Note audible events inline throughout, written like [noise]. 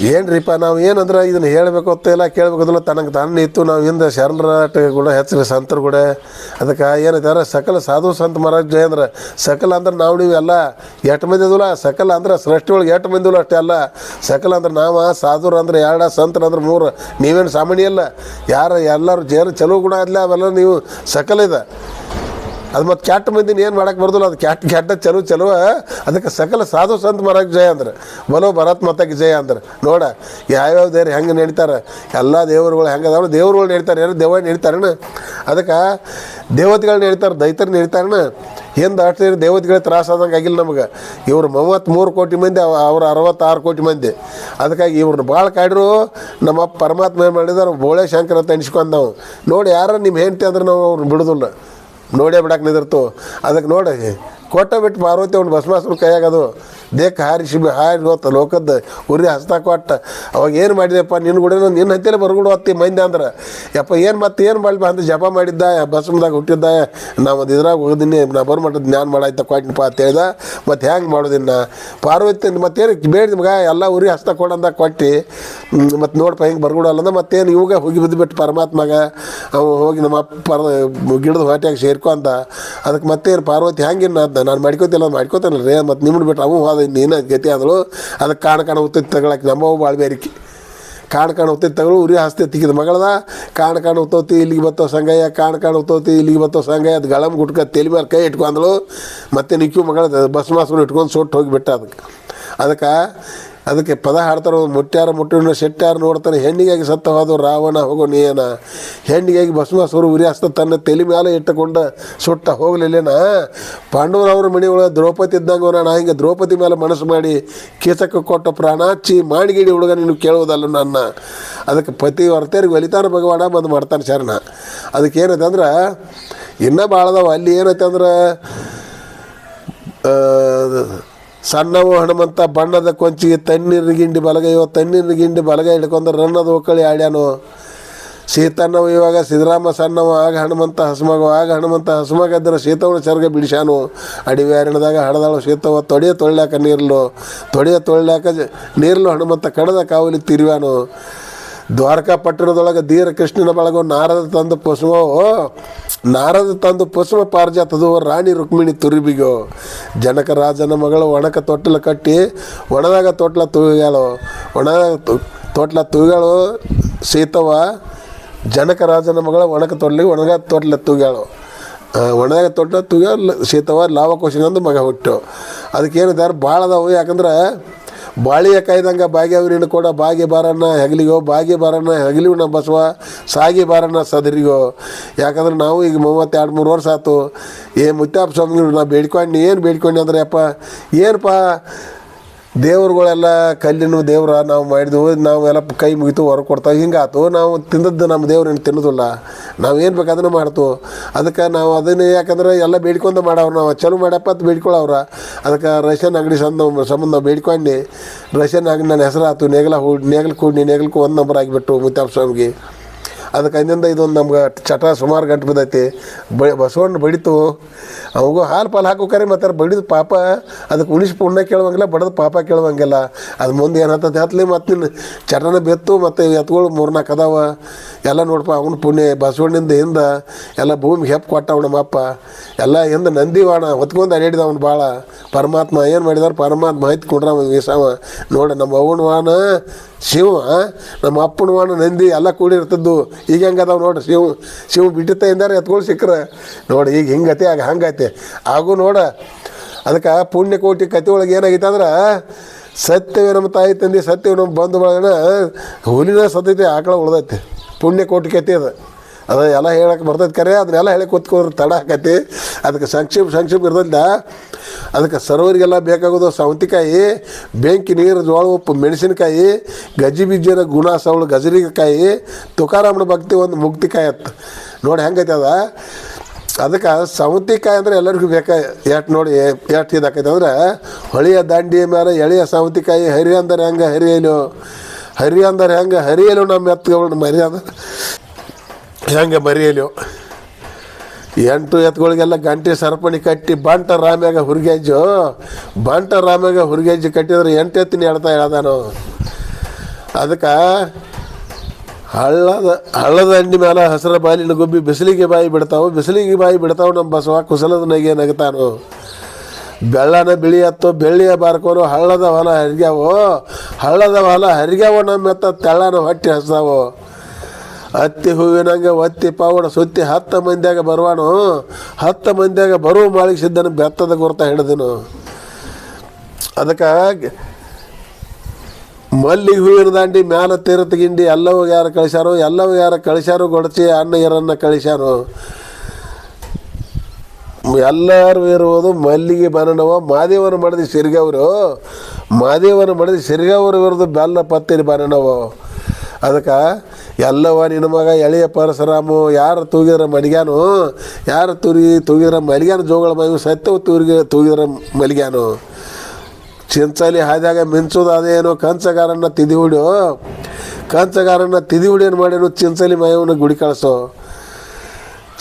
ಏನ್ರಿಪ್ಪ, ನಾವು ಏನಂದ್ರೆ ಇದನ್ನ ಹೇಳಬೇಕು ಗೊತ್ತಿಲ್ಲ. ಕೇಳಬೇಕಂದ್ರೆ ತನಗೆ ತನ್ನ ಇತ್ತು, ನಾವು ಹಿಂದೆ ಶರಣರಾಟ ಕೂಡ ಹೆಚ್ಚಿನ ಸಂತರು ಕೂಡ. ಅದಕ್ಕೆ ಏನೈತಾರ ಸಕಲ ಸಾಧು ಸಂತ ಮಹಾರಾಜ್ ಜಯ ಅಂದ್ರೆ, ಸಕಲ ಅಂದ್ರೆ ನಾವು ನೀವು ಎಲ್ಲ ಎಟ್ ಮಂದಿ ಸಕಲ ಅಂದ್ರೆ ಸೃಷ್ಟಿ ಒಳಗೆ ಎಷ್ಟು ಮಂದಿ ಅಷ್ಟೇ ಅಲ್ಲ. ಸಕಲ ಅಂದ್ರೆ ನಾವು ಸಾಧುರು ಅಂದ್ರೆ, ಎರಡು ಸಂತರು ಅಂದ್ರೆ ಮೂರು. ನೀವೇನು ಸಾಮಾನ್ಯ ಅಲ್ಲ. ಯಾರು ಎಲ್ಲರೂ ಜೇನು ಚಲೋ ಗುಣ ಆದ್ಲೆ ಅವೆಲ್ಲ ನೀವು ಸಕಲ ಇದೆ. ಅದು ಮತ್ತು ಕೆಟ್ಟ ಮಂದಿನ ಏನು ಮಾಡಕ್ಕೆ ಬರೋದಿಲ್ಲ, ಅದು ಕೆಟ್ಟ ಕೆಟ್ಟ ಚಲೋ ಚಲೋ ಅದಕ್ಕೆ ಸಕಲ ಸಾಧು ಸಂತ ಮರಕ್ಕೆ ಜಯ ಅಂದ್ರೆ. ಬಲೋ ಭರತ್ ಮತಕ್ಕೆ ಜಯ ಅಂದ್ರೆ. ನೋಡ, ಯಾವ್ಯಾವ ದೇವ್ರು ಹೆಂಗೆ ನಡೀತಾರೆ? ಎಲ್ಲ ದೇವರುಗಳು ಹೆಂಗೆ ಅದಾವ? ದೇವ್ರುಗಳು ನಡೀತಾರೆ, ಯಾರು ದೇವ ನಡೀತಾರಣ ಅದಕ್ಕೆ ದೇವತೆಗಳು ನಡೀತಾರೆ ದೈತರು ನಡೀತಾರಣ ಹಿಂದೆ ಅಷ್ಟು ದೇವತೆಗಳಿಗೆ ತ್ರಾಸ ಆದಂಗೆ ಆಗಿಲ್ಲ ನಮಗೆ. ಇವ್ರು ಮೂವತ್ತ್ಮೂರು ಕೋಟಿ ಮಂದಿ, ಅವ- ಅವ್ರು ಅರವತ್ತಾರು ಕೋಟಿ ಮಂದಿ. ಅದಕ್ಕಾಗಿ ಇವ್ರನ್ನ ಭಾಳ ಕಾಡಿರು ನಮ್ಮ ಪರಮಾತ್ಮ ಏನು ಮಾಡಿದಾರೆ? ಬೋಳೆ ಶಂಕರ ಅಂತ ಎಣಿಸ್ಕೊಂಡು ನಾವು ನೋಡಿ, ಯಾರು ನಿಮ್ಮ ಹೆಂಡತಿ ಅಂದ್ರೆ ನಾವು ಅವ್ರನ್ನ ಬಿಡೋದಿಲ್ಲ. ನೋಡೇ ಬಿಡಕ್ಕೆ ನಿಂದಿರ್ತು. ಅದಕ್ಕೆ ನೋಡಿ. ಕೊಟ್ಟ ಬಿಟ್ಟು ಪಾರ್ವತಿ ಅವ್ನು ಭಸ್ಮಾಸುರ ಕೈಯಾಗದು ದೇಕ್ ಹಾರಿಸಿ ಹಾರಿ ಹೋತ ಲೋಕದ ಉರಿ ಹಸ್ತ ಕೊಟ್ಟ. ಅವಾಗ ಏನು ಮಾಡಿದೆಪ್ಪ ನಿನ್ನ ಕೂಡ ನಿನ್ನ ಹತ್ತಿರ ಬರ್ಗುಡು ಹೊತ್ತಿ ಮಂದಿ ಅಂದ್ರೆ. ಯಪ್ಪ, ಏನು ಮತ್ತೆ ಏನು ಮಾಡಿ ಅಂತ ಜಪ ಮಾಡಿದ್ದ ಭಸ್ಮದಾಗ ಹುಟ್ಟಿದ್ದ ನಾವು ಅದು ಇದ್ರಾಗ ಹೋಗಿದ್ದೀನಿ, ನಾ ಬರ್ಮಟ್ಟದ ಜ್ಞಾನ ಮಾಡಾಯ್ತ ಕೊಟ್ಟನಪ್ಪ ಅಂತ ಹೇಳ್ದ. ಮತ್ತು ಹ್ಯಾಂಗೆ ಮಾಡೋದಿನ್ನ? ಪಾರ್ವತಿ ಮತ್ತೇನು ಬೇಡ ಮಗ, ಎಲ್ಲ ಉರಿ ಹಸ್ತ ಕೊಡಂದ ಕೊಟ್ಟು. ಮತ್ತು ನೋಡಪ್ಪ ಹೆಂಗೆ ಬರ್ಗುಡಲ್ಲ ಮತ್ತೇನು ಇವಾಗ ಹೋಗಿ ಬಿದ್ದುಬಿಟ್ಟು ಪರಮಾತ್ಮಗ. ಅವ ಹೋಗಿ ನಮ್ಮ ಪರ ಗಿಡದ ಹೊಟ್ಯಾಗ ಸೇರ್ಕೊಂಡ ಅದಕ್ಕೆ ಮತ್ತೇನು ಪಾರ್ವತಿ ಹ್ಯಾಂಗಿನ್ನ ಅಂತ ನಾನು ಮಾಡ್ಕೋತಿಲ್ಲ ಮಾಡ್ಕೋತಾನಲ್ಲ ರೀ ಮತ್ತು ನಿಮ್ಮನ್ನ ಬಿಟ್ಟು ಅವು ಅದು ನೀನು ಗತಿ ಆದಳು ಅದಕ್ಕೆ ಕಾಣ ಕಾಣ ಹೋಗ್ತೈತಿ ತಗೊಳಕ್ಕೆ ನಮ್ಮವು ಭಾಳ ಬೇರಿಕೆ. ಕಾಣ ಕಾಣ ಉತ್ತಿ ತಗೊಳು ಉರಿ ಹಸ್ತೆ ತಿಕ್ಕಿದ ಮಗಳದ. ಕಾಣ ಕಾಣ ಉತ್ತೋತಿ, ಇಲ್ಲಿಗೆ ಬತ್ತೋ ಸಂಗಯ್ಯ, ಕಾಣ ಕಾಣ ಉತ್ತೋತಿ, ಇಲ್ಲಿಗೆ ಬತ್ತೋ ಸಂಗಯ್ಯ, ಅದು ಗಳಮ್ ಗುಟ್ಕ ತಲೆ ಮೇಲೆ ಕೈ ಇಟ್ಕೊಂಡಳು. ಮತ್ತೆ ನಿಕ್ಕು ಮಗಳ ಬಸ್ ಮಾಸ್ಗಳು ಇಟ್ಕೊಂಡು ಸೊಟ್ಟು ಹೋಗಿಬಿಟ್ಟ ಅದಕ್ಕೆ ಅದಕ್ಕೆ ಅದಕ್ಕೆ ಪದ ಹಾಡ್ತಾರೆ ಮುಟ್ಟ್ಯಾರ ಮುಟ್ಟಿನ ಶೆಟ್ಟ್ಯಾರ ನೋಡ್ತಾರೆ ಹೆಣ್ಣಿಗಾಗಿ ಸತ್ತ ರಾವಣ, ಹೋಗೋ ನೀಯನ. ಹೆಣ್ಣಿಗಾಗಿ ಭಸ್ಮಾಸುರು ಉರಿಯಾಸ್ತ ತನ್ನ ತಲೆ ಮೇಲೆ ಇಟ್ಟುಕೊಂಡು ಸುಟ್ಟ ಹೋಗಲಿಲ್ಲೇನ? ಪಾಂಡವರವ್ರ ಒಳಗೆ ದ್ರೌಪದಿ ಇದ್ದಂಗೆ ನಾ ಹಿಂಗೆ ದ್ರೌಪದಿ ಮೇಲೆ ಮನಸ್ಸು ಮಾಡಿ ಕೀಚಕ್ಕೆ ಕೊಟ್ಟ ಪ್ರಾಣಾಚಿ ಮಾಡಿಗಿಡಿ ಹುಡುಗ ನೀನು ಕೇಳುವುದಲ್ಲ ನನ್ನ. ಅದಕ್ಕೆ ಪತಿ ಹೊರತೇರಿಗೆ ಒಲಿತಾನ ಭಗವಾನ ಬಂದು ಮಾಡ್ತಾನೆ ಶರಣ. ಅದಕ್ಕೆ ಏನೈತೆ ಅಂದ್ರೆ, ಇನ್ನೂ ಭಾಳ ಅಲ್ಲಿ ಏನೈತೆ ಅಂದ್ರೆ ಸಣ್ಣವು ಹನುಮಂತ ಬಣ್ಣದ ಕೊಂಚಿಗೆ ತಣ್ಣೀರಿನ ಗಿಂಡಿ ಬಲಗೈಯೋ ತಣ್ಣೀರಿನ ಗಿಂಡಿ ಬಲಗೈ ಹಿಡ್ಕೊಂಡು ರನ್ನದ ಒಕ್ಕಳಿ ಆಡ್ಯಾನು. ಸೀತನ್ನವ ಇವಾಗ ಸಿದ್ದರಾಮ ಸಣ್ಣವ, ಆಗ ಹನುಮಂತ ಹಸ್ಮಗ ಆಗ ಹನುಮಂತ ಹಸ್ಮಗದ್ರ ಸೀತವನ ಚರ್ಗ ಬಿಡಿಸ್ಯಾನು. ಅರಣ್ಯದಾಗ ಹಡದಾಳು ಸೀತವ ತೊಡೆಯ ತೊಳ್ಯಾಕ ನೀರ್ಲು, ತೊಡೆಯ ತೊಳ್ಯಾಕ ಜ- ನೀರ್ಲು ಹನುಮಂತ ಕಡದ ಕಾವಲಿ ತಿರುವ್ಯಾನು. ದ್ವಾರಕಾ ಪಟ್ಟಣದೊಳಗೆ ಧೀರ ಕೃಷ್ಣನ ಬಳಗ ನಾರದ ತಂದು ಪುಷ್ಪವು ನಾರದ ತಂದು ಪುಷ್ಪ ಪಾರ್ಜಾತದು, ರಾಣಿ ರುಕ್ಮಿಣಿ ತುರಿಬಿಗೋ, ಜನಕ ರಾಜನ ಮಗಳು ಒಣಕ ತೊಟ್ಟಲ ಕಟ್ಟಿ, ಒಣದಾಗ ತೊಟ್ಲ ತೂಗ್ಯಾಳು ಒಣದಾಗ ತೊಟ್ಲ ತೂಗ್ಯಾಳು ಸೀತವ, ಜನಕ ರಾಜನ ಮಗಳ ಒಣಕ ತೊಟ್ಲಿಗೆ ಒಣಗ ತೊಟ್ಲ ತೂಗಾಳು ಒಣದಾಗ ತೊಟ್ಲ ತೂಗ್ಯ ಸೀತವ ಲಾವಕೋಶಿನಂದು ಮಗ ಹುಟ್ಟು. ಅದಕ್ಕೇನಿದ್ದಾರೆ ಭಾಳ ಅದಾವು ಯಾಕಂದ್ರೆ ಬಾಳಿಯ ಕಾಯ್ದಂಗೆ ಭಾಗ್ಯವ್ರಿನ ಕೂಡ ಬಾಗಿ ಬಾರಣ್ಣ, ಹೆಗಲಿಗೋ, ಬಾಗಿ ಬಾರಣ್ಣ ಹೆಗಲಿವು ನಮ್ಮ ಬಸವ, ಸಾಗಿ ಬಾರಣ್ಣ ಸದರಿಗೋ. ಯಾಕಂದ್ರೆ ನಾವು ಈಗ ಮೂವತ್ತೆರಡು ಮೂರು ವರ್ಷ ಆಯ್ತು ಏ ಮುತ್ತಾಪ ಸ್ವಾಮಿ ನಾ ಬೇಡ್ಕೊಂಡು, ಏನು ಬೇಡ್ಕೊಂಡು ಅಂದ್ರೆ ಅಪ್ಪ ಏನಪ್ಪ ದೇವ್ರುಗಳೆಲ್ಲ ಕಲ್ಲಿನ ದೇವ್ರ ನಾವು ಮಾಡಿದ್ವು ನಾವೆಲ್ಲ ಕೈ ಮುಗಿತು ಹೊರ ಕೊಡ್ತಾವೆ ಹಿಂಗಾತು ನಾವು ತಿಂದದ್ದು ನಮ್ಮ ದೇವ್ರೇನು ತಿನ್ನೋದಿಲ್ಲ. ನಾವು ಏನು ಬೇಕು ಅದನ್ನು ಮಾಡ್ತು. ಅದಕ್ಕೆ ನಾವು ಅದನ್ನು ಯಾಕಂದ್ರೆ ಎಲ್ಲ ಬೇಡ್ಕೊಂಡು ಮಾಡವ್ರು ನಾವು. ಚಲು ಮಾಡಪ್ಪ ಅಂತ ಬೇಡ್ಕೊಳ್ಳವ್ರ ಅದಕ್ಕೆ ರೇಷನ್ ಅಂಗಡಿ ಸಂಬಂಧ ಸಂಬಂಧ ಬೇಡ್ಕೊಂಡು. ರೇಷನ್ ಅಂಗಡಿ ನನ್ನ ಹೆಸರು ಆಯ್ತು ನೇಗಲ ಹೂ, ನೇಗಲ್ ಕೂಡಿ ನೇಗಲ್ಕು ಒಂದು ನಂಬರ್ ಆಗಿಬಿಟ್ಟು ಮುತ್ತಾಪ್ ಸ್ವಾಮಿಗೆ. ಅದಕ್ಕೆ ಅಂದಿಂದ ಇದೊಂದು ನಮ್ಗೆ ಚಟ ಸುಮಾರು ಗಂಟು ಬಿದ್ದೈತಿ. ಬ, ಬಸವಣ್ಣ ಬಡಿತು. ಅವಗೂ ಹಾಲು ಪಾಲು ಹಾಕೋಕರೆ ಮತ್ತೆ ಬಡಿದು ಪಾಪ ಅದಕ್ಕೆ ಉಳಿಸಿ ಪುಣ್ಯ ಕೇಳುವಂಗಿಲ್ಲ, ಬಡದು ಪಾಪ ಕೇಳುವಂಗಿಲ್ಲ. ಅದು ಮುಂದೆ ಏನಾಗ್ತದೆ ಹತ್ಲಿ ಮತ್ತು ನಿನ್ನ ಚಟನ ಬೆತ್ತು ಮತ್ತು ಎತ್ಗಳು ಮೂರ್ನಾಲ್ಕು ಅದಾವ. ಎಲ್ಲ ನೋಡಪ್ಪ ಅವನ ಪುಣ್ಯ ಬಸವಣ್ಣಿಂದ ಹಿಂದೆ ಎಲ್ಲ ಭೂಮಿ ಹೆಪ್ಪು ಕೊಟ್ಟವ ನಮ್ಮಪ್ಪ. ಎಲ್ಲ ಹಿಂದೆ ನಂದಿವಾಣ ಹೊತ್ಕೊಂಡು ಅಡ್ಯಾಡಿದ ಅವ್ನು ಭಾಳ ಪರಮಾತ್ಮ ಏನು ಮಾಡಿದಾರೆ ಪರಮಾತ್ಮ ಮಾಹಿತಿ ಕೊಡ್ರ ವೀಸವ ನೋಡಿ ನಮ್ಮ ಅವನ ವಾಣ ಶಿವ ನಮ್ಮ ಅಪ್ಪನ ವಾಣ ನಂದಿ ಎಲ್ಲ ಕೂಡಿರ್ತದ್ದು ಈಗ ಹೆಂಗೆ ನೋಡಿ ನೋಡ್ರಿ ಶಿವ. ಶಿವ ಬಿಟ್ಟಿತ್ತ ಎಂದಾರೆ ಎತ್ಕೊಂಡು ಸಿಕ್ಕರೆ. ನೋಡಿ, ಈಗ ಹಿಂಗತಿ ಆಗ ಹಂಗೈತೆ ಹಾಗೂ ನೋಡ, ಅದಕ್ಕೆ ಪುಣ್ಯಕೋಟಿ ಕತೆ ಒಳಗೆ ಏನಾಗೈತೆ ಅಂದ್ರೆ ಸತ್ಯವೇ ನಮ್ಮ ತಾಯಿ ತಂದೆ ಸತ್ಯವೇ ನಮ್ಮ ಬಂಧು ಬಳಗನ ಹುಲಿನ ಸತ್ತೈತೆ ಆಕಳ ಉಳ್ದೈತೆ. ಪುಣ್ಯಕೋಟಿ ಕತೆ ಅದು. ಅದು ಎಲ್ಲ ಹೇಳಕ್ಕೆ ಬರ್ತೈತೆ ಕರೆ ಅದನ್ನೆಲ್ಲ ಹೇಳಕ್ಕೆ ಕೂತ್ಕೊಂಡ್ರೆ ತಡ ಆಕತಿ. ಅದಕ್ಕೆ ಸಂಕ್ಷೇಪ ಸಂಕ್ಷೇಪ ಇರೋದ್ರಿಂದ ಅದಕ್ಕೆ ಸರೋವರಿಗೆಲ್ಲ ಬೇಕಾಗೋದು ಸೌಂತಿಕಾಯಿ, ಬೆಂಕಿ ನೀರು ಜೋಳ ಉಪ್ಪು, ಮೆಣಸಿನಕಾಯಿ, ಗಜ್ಜಿ ಬೀಜನ ಗುಣ ಸವಳು ಗಜರಿಕಾಯಿ ತುಕಾರಾಮನ ಭಕ್ತಿ ಒಂದು ಮುಕ್ತಿಕಾಯಿ ಅತ್ತ. ನೋಡಿ ಹೆಂಗೈತೆ ಅದ. ಅದಕ್ಕೆ ಸೌಂತಿಕಾಯಿ ಅಂದ್ರೆ ಎಲ್ಲರಿಗೂ ಬೇಕಾ? ಎಷ್ಟು ನೋಡಿ, ಎಷ್ಟು ಇದಾಕೈತೆ ಅಂದ್ರೆ, ಹೊಳೆಯ ದಾಂಡಿಯ ಮೇಲೆ ಎಳೆಯ ಸೌಂತಿಕಾಯಿ, ಹರಿ ಅಂದರೆ ಹೆಂಗೆ ಹರಿಯಲು? ಹರಿ ಅಂದರೆ ಹೆಂಗೆ ಹರಿಯಲು ನಮ್ಮ ಎತ್ತುಗಳು ಮರಿ ಅಂದ್ರೆ ಹೆಂಗೆ ಮರಿಯಲು ಎಂಟು ಎತ್ತುಗಳಿಗೆಲ್ಲ ಗಂಟೆ ಸರಪಣಿ ಕಟ್ಟಿ ಬಂಟ ರಾಮ್ಯಾಗ ಹುರ್ಗೆಜ್ಜು. ಬಂಟ ರಾಮ್ಯಾಗ ಹುರ್ಗೆಜ್ಜು ಕಟ್ಟಿದ್ರೆ ಎಂಟು ಎತ್ತಿನ ಹೇಳ್ತಾ ಹೇಳ್ದಾನು? ಅದಕ್ಕೆ ಹಳ್ಳದ ಹಳ್ಳದ ಅಂಡಿ ಮೇಲೆ ಹಸಿರ ಬಾಲಿನ ಗುಬ್ಬಿ ಬಿಸಿಲಿಗೆ ಬಾಯಿ ಬಿಡ್ತಾವು. ಬಿಸಿಲಿಗೆ ಬಾಯಿ ಬಿಡ್ತಾವೆ, ನಮ್ಮ ಬಸವ ಕುಸಲದ ನಗೆ ನಗತಾನು? ಬೆಳ್ಳನ ಬಿಳಿ ಹತ್ತು ಬೆಳ್ಳಿಯ ಬಾರ್ಕೋನು ಹಳ್ಳದ ಹೊಲ ಹರಿಗ್ಯಾವು? ಹಳ್ಳದ ಹೊಲ ಹರಿಗ್ಯಾವು, ನಮ್ಮ ಎತ್ತ ತೆಳ್ಳನ ಹೊಟ್ಟೆ ಹಸ್ತಾವು ಹತ್ತಿ ಹೂವಿನಂಗೆ ಒತ್ತಿ ಪಾವಡ ಸುತ್ತಿ ಹತ್ತು ಮಂದಿಯಾಗ ಬರುವಾನು ಹತ್ತು ಮಂದಿಯಾಗ ಬರುವ ಸಿದ್ದನ ಬೆತ್ತದ ಗುರ್ತ ಹಿಡಿದನು. ಅದಕ್ಕೆ ಮಲ್ಲಿಗೆ ಹೂವಿನ ದಾಂಡಿ ಮ್ಯಾಲ ಗಿಂಡಿ ಎಲ್ಲವೂ ಯಾರು ಕಳಿಸ್ಯಾರೋ, ಎಲ್ಲವೂ ಯಾರು ಕಳಿಸ್ಯಾರೋ ಗೊಡಚಿ ಅಣ್ಣ ಇರನ್ನ ಕಳಿಸ್ಯಾರೋ. ಎಲ್ಲರೂ ಇರುವುದು ಮಲ್ಲಿಗೆ ಬನನವ, ಮಾದೇವನ ಮಡದಿ ಸಿರಿಗವರು. ಮಾದೇವನ ಮಡದಿ ಸಿರಿಗವರು ಇರೋದು ಬೆಲ್ಲ ಪತ್ತಿರಿ ಬನನವ. ಅದಕ್ಕೆ ಎಲ್ಲವ ನಿನ್ನ ಮಗ ಎಳೆಯ ಪರಶುರಾಮು, ಯಾರು ತೂಗಿದ್ರ ಮಡಿಗ್ಯಾನು ಯಾರು ತುರಿ, ತೂಗಿದ್ರ ಮಲಿಗ್ಯಾನು? ಜೋಗಳ ಮೈ ಸತ್ಯವು ತೂರಿಗೆ, ತೂಗಿದ್ರ ಮಲಿಗ್ಯಾನು? ಚಿಂಚಲಿ ಹಾದ್ಯಾಗ ಮಿಂಚೋದು ಅದೇನೋ ಕಂಚಗಾರನ್ನ ತಿದಿ ಕಂಚಗಾರನ್ನ ತಿದಿ ಏನು ಮಾಡೇನು ಚಿಂಚಲಿ ಮಯವನ್ನು ಗುಡಿ ಕಳಿಸೋ.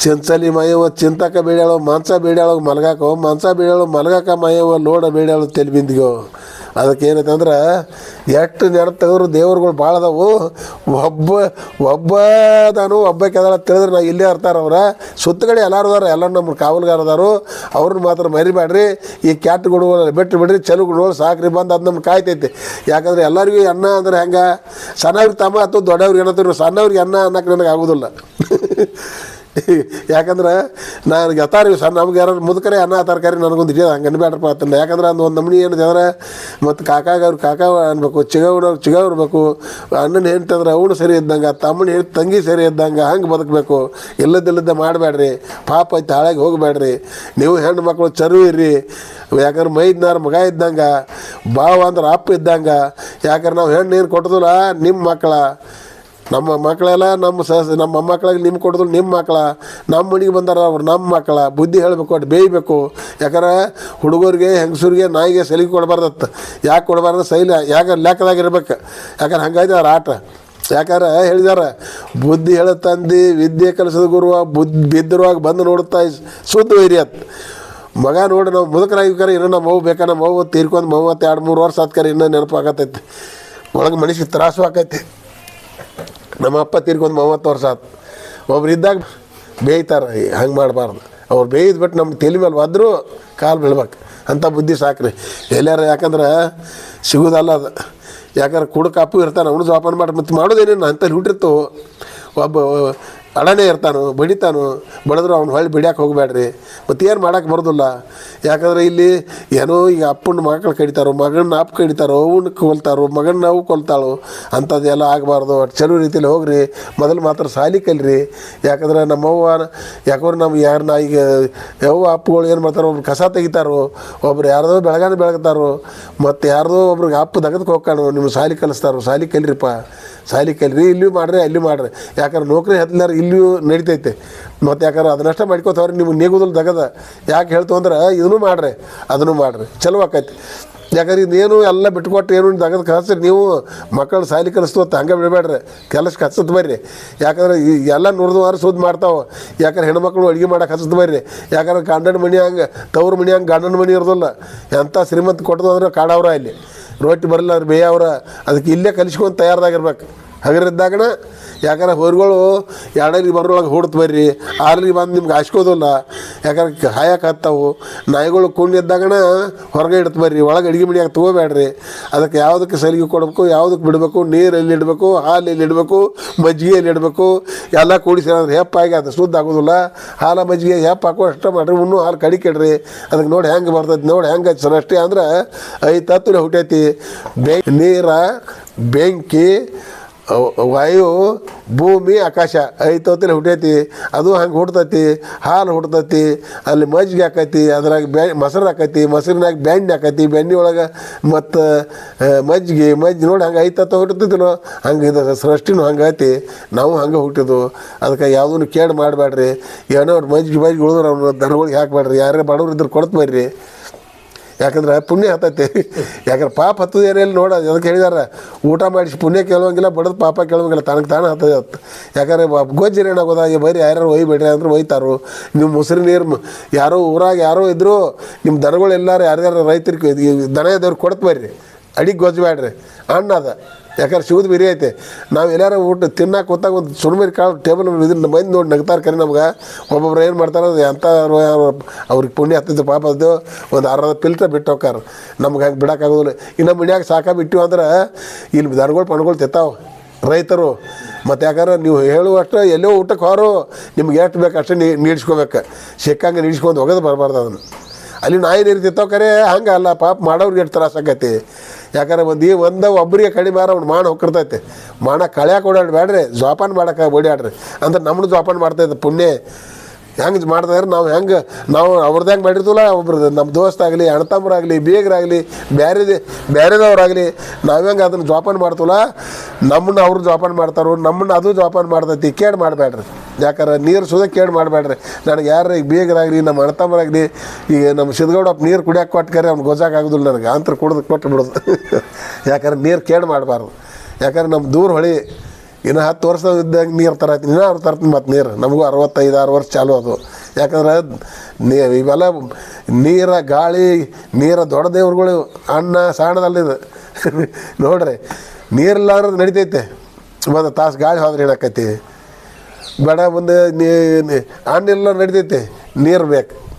ಚಿಂಚಲಿ ಮಯವ ಚಿಂತಕ ಬೇಡ್ಯಾಳು ಮಾಂಸ ಬೇಡ್ಯಾಳೋ ಮಲ್ಗಾಕೋ. ಮಾಂಸ ಬೇಡ್ಯಾಳು ಮಲಗಾಕ ಮಯವ ಲೋಡ ಬೇಡ್ಯಾಳು ತೆಲಿ ಬಿಂದಿಗೋ. ಅದಕ್ಕೆ ಏನೈತೆ ಅಂದ್ರೆ ಎಷ್ಟು ಜನ ತೆಗೆದ್ರು ದೇವ್ರುಗಳು ಭಾಳ ಅದಾವು. ಒಬ್ಬ, ಒಬ್ಬದಾನು ಒಬ್ಬ ಕೆದಳ ತಿಳಿದ್ರೆ ನಾವು ಇಲ್ಲೇ ಇರ್ತಾರ ಅವ್ರ. ಸುತ್ತಗಡೆ ಎಲ್ಲರೂ ಅದಾರ ಎಲ್ಲ ನಮ್ಮ ಕಾವಲುಗಾರದಾರು ಅವ್ರನ್ನ ಮಾತ್ರ ಮರಿಬೇಡ್ರಿ ಈ ಕ್ಯಾಟ್ಗಳು ಬಿಟ್ಟು ಬಿಡ್ರಿ ಚಲುಗಳು ಸಾಕ್ರಿ ಬಂದು ಅದು ನಮ್ಗೆ ಕಾಯ್ತೈತಿ. ಯಾಕಂದ್ರೆ ಎಲ್ಲರಿಗೂ ಅನ್ನ ಅಂದ್ರೆ ಹೆಂಗೆ? ಸಣ್ಣವ್ರಿಗೆ ತಮ್ಮ ಅಥವಾ ದೊಡ್ಡವ್ರಿಗೆ ಏನಂತಾರೆ ಸಣ್ಣವ್ರಿಗೆ ಅನ್ನ ಅನ್ನಕ್ಕೆ ನನಗೆ ಆಗೋದಿಲ್ಲ. ಯಾಕಂದ್ರೆ ನಾನು ಗತಾರಿ ಸರ್ ನಮ್ಗೆ ಯಾರು ಮುದುಕರೆ ಅನ್ನ ತರಕಾರಿ ನನಗೊಂದು ಹಿಡಿಯೋದು ಹಂಗೆ ಅನ್ಬೇಡ್ರಪ್ಪ ಅಂತಂದು. ಯಾಕಂದ್ರೆ ಅದು ಒಂದು ನಮ್ಮನೆ ಏನಿದೆ ಅಂದ್ರೆ, ಮತ್ತು ಕಾಕಾಗ ಅವ್ರು ಕಾಕ ಅನ್ಬೇಕು. ಚಿಗವ್ನವ್ರು ಚಿಗವ್ ಇರಬೇಕು ಅಣ್ಣನ ಹೆಂಡ್ತಂದ್ರೆ ಅವನು ಸರಿ ಇದ್ದಂಗೆ, ತಮ್ಮನ ಹೆಂಡ್ತಿ ತಂಗಿ ಸರಿ ಇದ್ದಂಗೆ, ಹಂಗೆ ಬದುಕಬೇಕು. ಇಲ್ಲದಿಲ್ಲದ ಮಾಡಬೇಡ್ರಿ. ಪಾಪ ಐತೆ ಹಾಳಾಗಿ ಹೋಗಬೇಡ್ರಿ. ನೀವು ಹೆಣ್ಣು ಮಕ್ಕಳು ಚರು ಇರ್ರಿ. ಯಾಕಂದ್ರೆ ಮೈದ್ನಾರ ಮಗ ಇದ್ದಂಗೆ ಬಾವ ಅಂದ್ರೆ ಅಪ್ಪ ಇದ್ದಂಗೆ. ಯಾಕಂದ್ರೆ ನಾವು ಹೆಣ್ಣು ಏನು ಕೊಟ್ಟದಿಲ್ಲ, ನಿಮ್ಮ ಮಕ್ಕಳ. ನಮ್ಮ ಮಕ್ಕಳೆಲ್ಲ ನಮ್ಮ ಸಹ ನಮ್ಮ ಮೊಮ್ಮಕ್ಕಳಿಗೆ ನಿಮ್ಮ ಕೊಡೋದು ನಿಮ್ಮ ಮಕ್ಕಳ ನಮ್ಮ ಮನೆಗೆ ಬಂದಾರ ಅವ್ರು ನಮ್ಮ ಮಕ್ಕಳ, ಬುದ್ಧಿ ಹೇಳಬೇಕು ಅಟ್ ಬೇಯಬೇಕು. ಯಾಕಂದ್ರೆ ಹುಡುಗರಿಗೆ, ಹೆಂಗಸರಿಗೆ ನಾಯಿಗೆ ಸಲಿಗೆ ಕೊಡಬಾರ್ದತ್ತ ಯಾಕೆ ಕೊಡಬಾರ್ದು? ಸೈಲ, ಯಾಕೆ ಲೆಕ್ಕದಾಗಿರ್ಬೇಕು? ಯಾಕಂದ್ರೆ ಹಂಗಾಯ್ತು ಅವ್ರ ಆಟ. ಯಾಕಂದ್ರೆ ಹೇಳಿದಾರ, ಬುದ್ಧಿ ಹೇಳ ತಂದು, ವಿದ್ಯೆ ಕಲಿಸದ ಗುರುವ ಬುದ್ಧಿ ಬಿದ್ದಿರುವಾಗ ಬಂದು ನೋಡುತ್ತಾ ಸುದ್ದು ಹಿರಿಯತ್ ಅತ್ ಮಗ ನೋಡಿ ನಾವು ಮುದುಕರಾಗಿರ್ತಾರೆ ಇನ್ನೂ ನಮ್ಮ ಮಗು ಬೇಕಾ? ನಮ್ಮ ಮಗು ತೀರ್ಕೊಂಡು ಮೂವತ್ತು ಎರಡು ಮೂರು ವರ್ಷ ಆದ್ಕರೆ ಇನ್ನೂ ನೆನಪಾಗತ್ತೈತಿ ಒಳಗೆ ಮನುಷ್ಯ ತ್ರಾಸು ಆಕೈತಿ. ನಮ್ಮ ಅಪ್ಪ ತಿರ್ಗೊಂದು ಮೂವತ್ತು ವರ್ಷ ಆತು. ಒಬ್ರು ಇದ್ದಾಗ ಬೇಯ್ತಾರೆ ಹಂಗೆ ಮಾಡಬಾರ್ದು. ಅವ್ರು ಬೇಯ್ದ ಬಿಟ್ಟು ನಮ್ಮ ತಲೆ ಮೇಲೆ ಒದ್ರೂ ಕಾಲು ಬೀಳ್ಬೇಕು. ಅಂಥ ಬುದ್ಧಿ ಸಾಕ್ರಿ. ಎಲ್ಲಾರು ಯಾಕಂದ್ರೆ ಸಿಗೋದಲ್ಲ ಅದು. ಯಾಕಂದ್ರೆ ಕುಡು ಕಾಪು ಇರ್ತಾನೆ ಅವನು ಜೋಪಾನ ಮಾಡಿ ಮತ್ತು ಮಾಡೋದೇನೇನು ಅಂತಲ್ಲಿ ಹುಟ್ಟಿರ್ತು ಒಬ್ಬ ಅಡನೇ ಇರ್ತಾನು, ಬಡಿತಾನು. ಬಡಿದ್ರು ಅವ್ನು ಹೊಳ್ಳಿ ಬಿಡ್ಯಾಕೆ ಹೋಗಬೇಡ್ರಿ ಮತ್ತು ಏನು ಮಾಡೋಕೆ ಬರೋದಿಲ್ಲ. ಯಾಕಂದ್ರೆ ಇಲ್ಲಿ ಏನೋ ಈಗ ಅಪ್ಪನ ಮಕ್ಕಳು ಕಡಿತಾರೋ ಮಗನ ಅಪ್ಪ ಕಡಿತಾರೋ ಅವನ್ನ ಕೊಲ್ತಾರೋ ಮಗನ ನಾವು ಕೊಲ್ತಾಳು, ಅಂಥದ್ದೆಲ್ಲ ಆಗಬಾರ್ದು. ಚಲೋ ರೀತಿಯಲ್ಲಿ ಹೋಗ್ರಿ. ಮೊದಲು ಮಾತ್ರ ಸಾಲಿ ಕಲ್ರಿ. ಯಾಕಂದ್ರೆ ನಮ್ಮವ್ವ, ಯಾಕೋ ನಮ್ಮ ಯಾರು ನಾ ಈಗ ಯಾವ ಅಪ್ಪಗಳು ಏನು ಮಾಡ್ತಾರೋ, ಒಬ್ರು ಕಸ ತೆಗಿತಾರೋ, ಒಬ್ರು ಯಾರ್ದೋ ಬೆಳಗಾನ ಬೆಳಗ್ತಾರೋ, ಮತ್ತು ಯಾರ್ದೋ ಒಬ್ರಿಗೆ ಅಪ್ಪ ದಗದಕ್ಕೆ ಹೋಗ್ಕಾಣು ನಿಮ್ಮ ಸಾಲಿ ಕಲಿಸ್ತಾರೋ, ಸಾಲಿ ಕಲ್ರಿಪ್ಪ. ಸಾಲಿ ಕಲ್ರಿ ಇಲ್ಲಿ ಮಾಡ್ರಿ ಅಲ್ಲಿ ಮಾಡ್ರಿ. ಯಾಕಂದ್ರೆ ನೌಕರಿ ಹತ್ತಲಾರ ಇಲ್ಲಿಯೂ ನಡೀತೈತೆ. ಮತ್ತು ಯಾಕಂದ್ರೆ ಅದನ್ನಷ್ಟೇ ಮಾಡ್ಕೋತವ್ರಿ ನಿಮ್ಗೆ ನೇಗುದಲ್ಲಿ ದಗದ. ಯಾಕೆ ಹೇಳ್ತು ಅಂದ್ರೆ, ಇದನ್ನು ಮಾಡ್ರಿ, ಅದನ್ನು ಮಾಡ್ರಿ. ಚಲೋ ಆಕೈತಿ. ಯಾಕಂದ್ರೆ ಇದೇನು ಎಲ್ಲ ಬಿಟ್ಕೊಟ್ಟು ಏನು ದಗದ ಕಳಿಸ್ರಿ, ನೀವು ಮಕ್ಕಳು ಸಾಲಿ ಕಲಿಸ್ತು ಅಂತ ಹಂಗೆ ಬಿಡಬೇಡ್ರಿ. ಕೆಲಸಕ್ಕೆ ಹಚ್ಚತ್ ಬರ್ರಿ. ಯಾಕಂದ್ರೆ ಈ ಎಲ್ಲ ನುರಿದು ವಾರ ಸುದ್ದಿ ಮಾಡ್ತಾವೆ. ಯಾಕಂದ್ರೆ ಹೆಣ್ಮಕ್ಳು ಅಡುಗೆ ಮಾಡಕ್ಕೆ ಹಚ್ಚತ್ ಬರ್ರಿ. ಯಾಕಂದ್ರೆ ಗಂಡನ ಮನೆ ಹಂಗೆ, ತವ್ರ ಮನೆ ಹಂಗೆ ಗಂಡನ ಮನೆ ಇರೋದಿಲ್ಲ. ಎಂಥ ಶ್ರೀಮಂತ ಕೊಟ್ಟದು ಅಂದ್ರೆ ಕಾಡವ್ರ ಇಲ್ಲಿ. ರೊಟ್ಟಿ ಬರಲ್ಲ ಅವ್ರು ಬೇಯವ್ರ. ಅದಕ್ಕೆ ಇಲ್ಲೇ ಕಲಿಸ್ಕೊಂಡು ತಯಾರದಾಗಿರ್ಬೇಕು. ಹಗರಿದ್ದಾಗಣ ಯಾಕಂದ್ರೆ ಹೊರ್ಗಳು ಎರಡರಿಗೆ ಬರೋಳಗೆ ಹೊಡ್ತು ಬರ್ರಿ ಆರರಿಗೆ ಬಂದು ನಿಮ್ಗೆ ಹಾಸ್ಕೋದಿಲ್ಲ ಯಾಕಂದ್ರೆ ಹಾಯಕ್ಕೆ ಹತ್ತವು. ನಾಯಿಗಳು ಕುಣ್ಣಿದ್ದಾಗಣ ಹೊರಗೆ ಇಡ್ತು ಬರ್ರಿ, ಒಳಗೆ ಅಡುಗೆ ಮನೆಯಾಗ ತೊಗೋಬೇಡ್ರಿ. ಅದಕ್ಕೆ ಯಾವುದಕ್ಕೆ ಸಲಿಗೆ ಕೊಡಬೇಕು, ಯಾವುದಕ್ಕೆ ಬಿಡಬೇಕು, ನೀರು ಎಲ್ಲಿ ಇಡಬೇಕು, ಹಾಲು ಎಲ್ಲಿ ಇಡಬೇಕು, ಮಜ್ಜಿಗೆ ಎಲ್ಲಿ ಇಡಬೇಕು, ಎಲ್ಲ ಕೂಡಿಸಿ ಅಂದ್ರೆ ಹೆಪ್ಪಾಗಿ ಅದು ಶುದ್ಧ ಆಗೋದಿಲ್ಲ. ಹಾಲು, ಮಜ್ಜಿಗೆ ಹೆಪ್ಪ ಹಾಕೋ ಅಷ್ಟು ಮಾಡ್ರಿ, ಇನ್ನೂ ಹಾಲು ಕಡಿಕೆಡ್ರಿ ಅದಕ್ಕೆ ನೋಡಿ ಹೆಂಗೆ ಬರ್ತೈತಿ, ನೋಡಿ ಹೆಂಗೆ ಅಷ್ಟೇ ಅಂದ್ರೆ ಐದು ಹತ್ತು ಹುಟ್ಟೈತಿ. ಬೆ ನೀರ, ಬೆಂಕಿ ವಾಯು, ಭೂಮಿ, ಆಕಾಶ ಐತೋ ತತ್ತಿನ ಹುಟ್ಟೈತಿ, ಅದು ಹಂಗೆ ಹುಡ್ತೈತಿ ಹಾಲು ಹುಡ್ತೈತಿ ಅಲ್ಲಿ ಮಜ್ಜಿಗೆ ಹಾಕೈತಿ, ಅದ್ರಾಗ ಬ್ಯಾ ಮೊಸರು ಹಾಕೈತಿ, ಮೊಸರಿನಾಗ ಬೆಣ್ಣೆ ಹಾಕೈತಿ ಬೆಣ್ಣೆ ಒಳಗೆ ಮತ್ತು ಮಜ್ಜಿಗೆ, ಮಜ್ಜಿ ನೋಡಿ ಹಂಗೆ ಐತೋ ತತ್ತ ಹುಟ್ಟತಿದ್ದಿಲ್ಲೋ ಹಂಗೆ ಇದು ಸೃಷ್ಟಿನೂ ಹಂಗೆ ಐತಿ, ನಾವು ಹಂಗೆ ಹುಟ್ಟಿದ್ವು. ಅದಕ್ಕೆ ಯಾವುದನ್ನು ಕೇಡು ಮಾಡಬೇಡ್ರಿ ಏನೋ ಮಜ್ಜಿಗೆ ಮಜ್ಜಿಗೆ ಉಳಿದ್ರೆ ಅವ್ನು ದನಗಳಿಗೆ ಹಾಕಬೇಡ್ರಿ ಯಾರೇ ಬಡವ್ರು ಇದ್ರೆ ಕೊಡ್ತು ಬರ್ರಿ. ಯಾಕಂದ್ರೆ ಪುಣ್ಯ ಹತ್ತೈತಿ ಯಾಕಂದ್ರೆ ಪಾಪ ಹತ್ತದ ಏರಿಯಲ್ಲಿ ನೋಡ, ಅದಕ್ಕೆ ಹೇಳಿದಾರೆ, ಊಟ ಮಾಡಿಸಿ ಪುಣ್ಯ ಕೇಳುವಂಗಿಲ್ಲ, ಬಡದು ಪಾಪ ಕೇಳುವಂಗಿಲ್ಲ, ತನಗೆ ತಾನೇ ಹತ್ತದ ಹತ್ತು. ಯಾಕಂದ್ರೆ ಗೊಜ್ಜರಿ ಏನಾಗೋದ ಈ ಬರೀ ಯಾರು ಒಯ್ಬೇಡ್ರಿ ಅಂದ್ರೆ ಒಯ್ತಾರು. ನಿಮ್ಮ ಮುಸ್ರಿ ನೀರು ಯಾರೋ ಊರಾಗ ಯಾರೋ ಇದ್ರು ನಿಮ್ಮ ದನಗಳು ಎಲ್ಲರೂ ಯಾರ್ಯಾರು ರೈತರಿಗೆ ದನ ಇದ್ದವ್ರು ಕೊಡ್ತು ಬರ್ರಿ. ಅಡಿಗೆ ಗೊಜ್ಬೇಡ್ರಿ ಅಣ್ಣ ಅದ. ಯಾಕಂದ್ರೆ ಸಿಗುದು ಬಿರಿ ಐತೆ. ನಾವು ಎಲ್ಲಾರು ಊಟ ತಿನ್ನಕ್ಕೆ ಕೂತಾಗ ಒಂದು ಸುಣ್ಮೇರಿ ಕಾಳು ಟೇಬಲ್ ಇದನ್ನ ಬಂದು ನೋಡಿ ನಗ್ತಾರೆ ಕರೆ ನಮ್ಗೆ. ಒಬ್ಬೊಬ್ರು ಏನು ಮಾಡ್ತಾರೆ ಎಂಥ ಅವ್ರಿಗೆ ಪುಣ್ಯ ಹತ್ತಿದ್ದು ಪಾಪ ಅದು. ಒಂದು ಅರ್ಧ ಪಿಲ್ಟ್ರ ಬಿಟ್ಟು ಹೋಗ್ತಾರೆ ನಮ್ಗೆ ಹಂಗೆ ಬಿಡೋಕ್ಕಾಗೋದಿಲ್ಲ ಇನ್ನು ಮನ್ಯಾಗ ಸಾಕ ಬಿಟ್ಟಿವಿ ಅಂದ್ರೆ ಇಲ್ಲಿ ದನಗಳು ಪಣಗಳು ತಿತ್ತಾವ ರೈತರು. ಮತ್ತು ಯಾಕಂದ್ರೆ ನೀವು ಹೇಳುವಷ್ಟು ಎಲ್ಲೋ ಊಟಕ್ಕೆ ಹೋರು. ನಿಮ್ಗೆ ಎಷ್ಟು ಬೇಕು ಅಷ್ಟೇ ನೀ ನೀಡ್ಸ್ಕೋಬೇಕು. ಸಿಕ್ಕಂಗೆ ನೀಡ್ಸ್ಕೊಂಡು ಹೋಗೋದು ಬರಬಾರ್ದು ಅದನ್ನು. ಅಲ್ಲಿ ನಾಯಿ ನೀರು ತಿತ್ತಾವ ಕರೆ. ಹಂಗೆ ಅಲ್ಲ ಪಾಪ ಮಾಡೋರಿಗೆ ಎಷ್ಟು ತ್ರಾಸ ಆಕೈತಿ. ಯಾಕಂದ್ರೆ ಈ ಒಂದು ಒಬ್ಬರಿಗೆ ಕಡಿಮೆ ಅವ್ನು ಮಾಣ ಹೊಕ್ಕಿರ್ತೈತೆ. ಮಾಣ ಕಳ್ಯಾಕ ಓಡಾಡಿ ಬೇಡ್ರಿ ಜೋಪಾನ ಮಾಡಕ್ಕೆ ಓಡಾಡ್ರಿ ಅಂದ್ರೆ ನಮ್ಮನ್ನು ಜೋಪಾನ ಮಾಡ್ತೈತೆ ಪುಣ್ಯ. ಹೆಂಗೆ ಮಾಡ್ತಾರೆ ನಾವು ಹೆಂಗೆ, ನಾವು ಅವ್ರದ್ದು ಹೆಂಗೆ ಮಾಡಿರ್ತೀವಲ್ಲ ಒಬ್ರದ್ದು ನಮ್ಮ ದೋಸ್ತ ಆಗಲಿ ಅಣ್ಣತಮ್ಮರಾಗಲಿ ಬೀಗರಾಗಲಿ ಬೇರೆದೇ ಬೇರೆದವ್ರಾಗಲಿ ನಾವು ಹೆಂಗೆ ಅದನ್ನು ಜೋಪಾನ ಮಾಡ್ತೀವಲ್ಲ ನಮ್ಮನ್ನ ಅವ್ರು ಜೋಪಾನ ಮಾಡ್ತಾರೋ ನಮ್ಮನ್ನ ಅದು ಜೋಪಾನ ಮಾಡ್ತೈತಿ, ಕೇಡ್ ಮಾಡಬೇಡ್ರಿ. ಯಾಕಂದ್ರೆ ನೀರು ಸುದ ಕೇಳಿ ಮಾಡಬೇಡ್ರಿ? ನನಗೆ ಯಾರು ಈಗ ಬೀಗರಾಗಲಿ ನಮ್ಮ ಅಣ್ತಮ್ಮರಾಗಲಿ ಈಗ ನಮ್ಮ ಸಿದ್ಗೌಡಪ್ಪ ನೀರು ಕುಡಿಯೋಕೆ ಕೊಟ್ಟಕರೆ ಅವ್ನು ಗೊಜಾಕಾಗೋದಿಲ್ಲ ನನಗೆ. ಅಂತರ ಕುಡ್ದು ಕೊಟ್ಟು ಬಿಡೋದು. [laughs] ಯಾಕಂದ್ರೆ ನೀರು ಕೇಳಿ ಮಾಡಬಾರ್ದು. ಯಾಕಂದ್ರೆ ನಮ್ಮ ದೂರ ಹೊಳಿ ಇನ್ನು ಹತ್ತು ವರ್ಷ ಇದ್ದಾಗ ನೀರು ತರತೀನಿ ಇನ್ನೂ ಅವ್ರು ತರ್ತೀನಿ ಮತ್ತು ನೀರು. ನಮಗೂ ಅರವತ್ತೈದು, ಆರು ವರ್ಷ ಚಾಲು ಅದು. ಯಾಕಂದ್ರೆ ನೀ ಇವೆಲ್ಲ ನೀರ ಗಾಳಿ, ನೀರ ದೊಡ್ಡ ದೇವ್ರುಗಳು ಅನ್ನ ಸಾಣದಲ್ಲಿದೆ [laughs] ನೋಡ್ರಿ ನೀರಿಲ್ಲಾರ್ದು ನಡಿತೈತೆ. ಒಂದು ತಾಸು ಗಾಳಿ ಹೋದ್ರೆ ಏನಾಕೈತಿ? ಬೇಡ ಮುಂದೆ ನೀ ಹಣ್ಣೆಲ್ಲ ನಡಿತೈತೆ ನೀರು ಬೇಕು.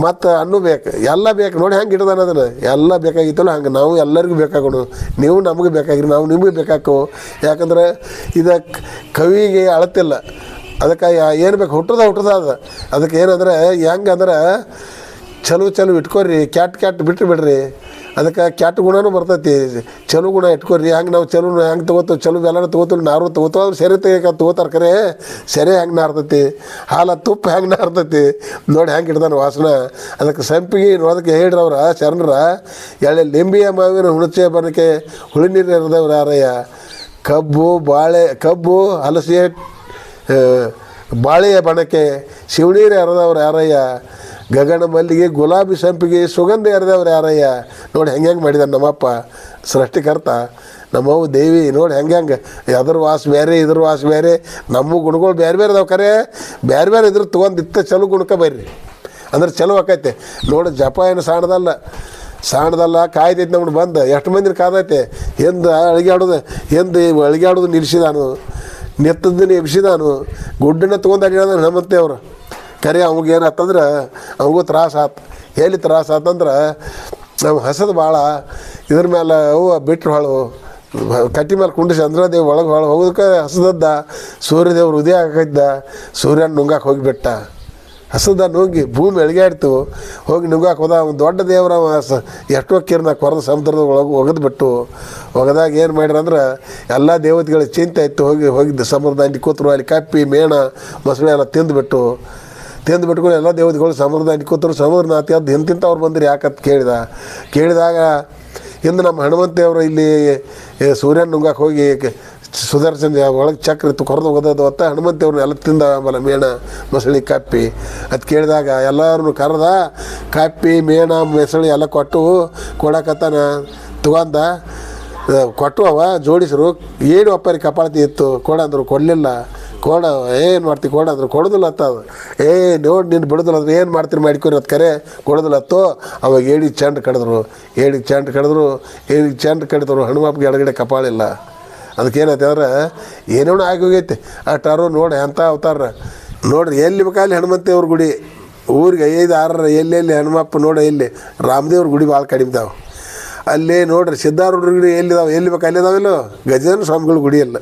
ಮತ್ತು ಹಣ್ಣು ಬೇಕು. ಎಲ್ಲ ಬೇಕು. ನೋಡಿ ಹೆಂಗೆ ಇಡ್ದಾನ ಅದನ್ನು. ಎಲ್ಲ ಬೇಕಾಗಿತ್ತಲ್ಲ ಹಂಗೆ. ನಾವು ಎಲ್ಲರಿಗೂ ಬೇಕಾಗೋಣ. ನೀವು ನಮಗೆ ಬೇಕಾಗಿರಿ. ನಾವು ನಿಮಗೆ ಬೇಕಾಕವು ಯಾಕಂದ್ರೆ ಇದ ಕವಿಗೆ ಅಳತಿಲ್ಲ. ಅದಕ್ಕೆ ಏನು ಬೇಕು? ಹುಟ್ಟದ ಹುಟ್ಟದ ಅದು. ಅದಕ್ಕೆ ಏನಂದ್ರೆ ಹೆಂಗಂದ್ರೆ, ಚಲೋ ಚಲೋ ಇಟ್ಕೊರಿ. ಕ್ಯಾಟ್ ಕ್ಯಾಟ್ ಬಿಟ್ಟು ಬಿಡ್ರಿ ಅದಕ್ಕೆ ಕ್ಯಾಟ್ ಗುಣನೂ ಬರ್ತೈತಿ. ಚಲೋ ಗುಣ ಇಟ್ಕೊರಿ ಹಂಗೆ ನಾವು ಚಲೋ ಹೆಂಗೆ ತೊಗೋತೀವಿ? ಚಲೋ ಎಲ್ಲ ತೊಗೋತೀವಿ, ನಾರು ತೊಗೋತೀವಿ. ಅವ್ರು ಸೆರೆ ತೆಗಿಯಕ್ಕೆ ತೊಗೋತಾರೆ ಕರೆ, ಸೆರೆ ಹೆಂಗೆ ನಾರ್ತೈತಿ? ಹಾಲ ತುಪ್ಪ ಹೆಂಗೆ ನಾರ್ತೈತಿ? ನೋಡಿ ಹೆಂಗೆ ಇಡ್ದಾನೆ ವಾಸನ. ಅದಕ್ಕೆ ಸಂಪಿಗೆ ನೋಡೋದಕ್ಕೆ ಹೇಳ್ರಿ ಅವ್ರ ಶರಣರ ಎಳೆ ಲಿಂಬಿಯ ಮಾವಿನ ಹುಣಸೆ ಬನಕ್ಕೆ ಹುಳಿ ನೀರು ಇರ್ದವ್ರು ಯಾರಯ್ಯ ಕಬ್ಬು, ಬಾಳೆ, ಕಬ್ಬು ಹಲಸೆ ಬಾಳೆಯ ಬಣಕ್ಕೆ ಶಿವನೀರು ಹರಿದವ್ರು ಯಾರಯ್ಯ ಗಗನ ಮಲ್ಲಿಗೆ ಗುಲಾಬಿ ಸಂಪಿಗೆ ಸುಗಂಧ ಎರೆದವ್ರು ಯಾರಯ್ಯ? ನೋಡಿ ಹೆಂಗೆ ಹೆಂಗೆ ಮಾಡಿದ ನಮ್ಮಪ್ಪ. ಸೃಷ್ಟಿಕರ್ತ. ನಮ್ಮವ್ವ ದೇವಿ, ನೋಡಿ ಹೆಂಗೆ ಹೆಂಗೆ. ಅದ್ರ ವಾಸ ಬೇರೆ, ಇದ್ರ ವಾಸ ಬೇರೆ. ನಮ್ಮ ಗುಣಗಳು ಬೇರೆ ಬೇರೆ ಅದಾವೆ ಕರೆ. ಬೇರೆ ಬೇರೆ ಇದ್ರ ತೊಗೊಂಡು ಇತ್ತ ಚಲೋ ಗುಣಕ ಬರ್ರಿ ಅಂದ್ರೆ ಚಲೋ ಆಕೈತೆ. ನೋಡಿ ಜಪ ಏನು ಸಾಣದಲ್ಲ. ಸಾಣದಲ್ಲ ಕಾಯ್ದೈತೆ ನಮ್ಗೆ ಬಂದು. ಎಷ್ಟು ಮಂದಿನ ಕಾದೈತೆ? ಎಂದು ಎಂದ ಎಂದು ಅಳಿಗಾಡೋದು ನಿಲ್ಲಿಸಿದಾನು ನೆತ್ತದನ್ನ ಎಬ್ಸಿದಾನು. ಗುಡ್ಡನ್ನ ತೊಗೊಂಡು ಅಡ್ಯಾಡ ಹನುಮಂತೆ ಅವರು. ಕರೆ ಅವಾಗ ಏನಾತಂದ್ರೆ ಅವಂಗೂ ತ್ರಾಸ ಆತು. ಎಲ್ಲಿ ತ್ರಾಸ ಆತಂದ್ರೆ ನಾವು ಹಸದು ಭಾಳ ಇದ್ರ ಮೇಲೆ ಅವು ಬಿಟ್ರು ಹಾಳು. ಕಟ್ಟಿ ಮೇಲೆ ಕುಂಡಿಸಿ ಚಂದ್ರದೇವ್ ಒಳಗೆ ಹೊಳ. ಹೋಗೋದಕ್ಕೆ ಹಸದದ್ದ, ಸೂರ್ಯದೇವ್ರು ಉದಯ ಹಾಕಿದ್ದ ಸೂರ್ಯನ ನುಂಗಕ್ಕೆ ಹೋಗಿಬಿಟ್ಟ ಹಸದ ನುಂಗಿ ಭೂಮಿ ಎಳ್ಗಾಡ್ತು ಹೋಗಿ ನುಂಗಾಕ್ ಹೋದ ಅವ್ನು ದೊಡ್ಡ ದೇವ್ರ ಸ, ಎಷ್ಟೋ ಕಿರಣ ಕೊರದ ಸಮುದ್ರದ ಒಳಗೆ ಒಗೆದು ಬಿಟ್ಟು. ಒಗದಾಗ ಏನು ಮಾಡ್ಯಾರ ಅಂದ್ರೆ, ಎಲ್ಲ ದೇವತೆಗಳ ಚಿಂತೆ ಇತ್ತು. ಹೋಗಿ, ಹೋಗಿದ್ದು ಸಮುದ್ರದ ದಂಡಿ ಕೂತರು ಅಲ್ಲಿ ಕಪ್ಪಿ, ಮೇಣ ಮೊಸಳೆ ಎಲ್ಲ ತಿಂದುಬಿಟ್ಟು. ತಿಂದು ಬಿಟ್ಕೊಂಡು ಎಲ್ಲ ದೇವತೆಗಳು ಸಮುದ್ರದ ದಂಡಿ ಕೂತರು ಸಮುದ್ರ ನಾತಿ ಅದು ಬಂದ್ರೆ ಯಾಕಂತ ಕೇಳಿದ. ಕೇಳಿದಾಗ ಇಂದು ನಮ್ಮ ಹನುಮಂತ ದೇವರು ಇಲ್ಲಿ ಸೂರ್ಯನ ನುಂಗಕ್ಕೆ ಹೋಗಿ ಸುದರ್ಶನ ಒಳಗೆ ಚಕ್ರ ಇತ್ತು, ಕೊರದು ಹೋಗೋದು ಹೊತ್ತ ಹನುಮಂತ ದೇವ್ರನ್ನ ಎಲ್ಲ ತಿಂದ ಆಮೇಲೆ ಮೇಣ ಮೊಸಳಿ ಕಪ್ಪಿ. ಅದು ಕೇಳಿದಾಗ ಎಲ್ಲರನ್ನು ಕರೆದ, ಕಪ್ಪಿ, ಮೇಣ, ಮೊಸಳಿ ಎಲ್ಲ ಕೊಟ್ಟು ಕೊಡಕತ್ತಾನ ತಗೊಂಡ ಕೊಟ್ಟು ಅವ ಜೋಡಿಸ್ರು, ಏನು ಒಪ್ಪರಿ ಕಪಾಳತಿ ಇತ್ತು ಕೊಡಂದ್ರು ಕೊಡಲಿಲ್ಲ. ಕೊಡ, ಏನು ಮಾಡ್ತಿ ಕೊಡಂದ್ರು ಕೊಡೋದಿಲ್ಲ ಅತ್ತ ಅದು. ಏ, ನೋಡಿ ನಿನ್ನ ಬಿಡೋದಿಲ್ಲ ಅಂದ್ರೆ ಏನು ಮಾಡ್ತೀರಿ ಮಾಡ್ಕೊರಿ ಅದು ಕರೆ? ಕೊಡೋದಿಲ್ಲ ಅತ್ತೋ ಅವಾಗ ಏಡಿ ಚಂಡ್ ಕಡಿದ್ರು. ಏಡಿ ಚಂಡ್ ಕಡಿದ್ರು. ಏಡಿ ಚಂಡ್ ಕಡಿದ್ರು. ಹನುಮಪ್ಪಗೆ ಎಡಗಡೆ ಕಪಾಳಿಲ್ಲ. ಅದಕ್ಕೆ ಏನೈತೆ ಅಂದ್ರೆ, ಏನೇನೋ ಆಗಿ ಆ ಟಾರು ನೋಡಿ ಅಂತ ಅವತಾರ. ನೋಡ್ರಿ, ಎಲ್ಲಿ ಬೇಕಾಲಿ ಹನುಮಂತ ಅವ್ರ ಗುಡಿ. ಊರಿಗೆ ಐದು ಆರರ ಎಲ್ಲೆಲ್ಲಿ ಹನುಮಪ್ಪ ನೋಡಿ ಎಲ್ಲಿ. ರಾಮದೇವ್ರ ಗುಡಿ ಭಾಳ ಕಡಿಮೆ ಇದಾವೆ. ಅಲ್ಲಿ ನೋಡ್ರಿ ಸಿದ್ಧಾರೂಢ ಗುಡಿ ಎಲ್ಲಿದಾವೆ ಎಲ್ಲಿ ಬೇಕು ಅಲ್ಲಿ ಇಲ್ಲೋ? ಗಜೇಂದ್ರ ಸ್ವಾಮಿಗಳ ಗುಡಿ ಇಲ್ಲ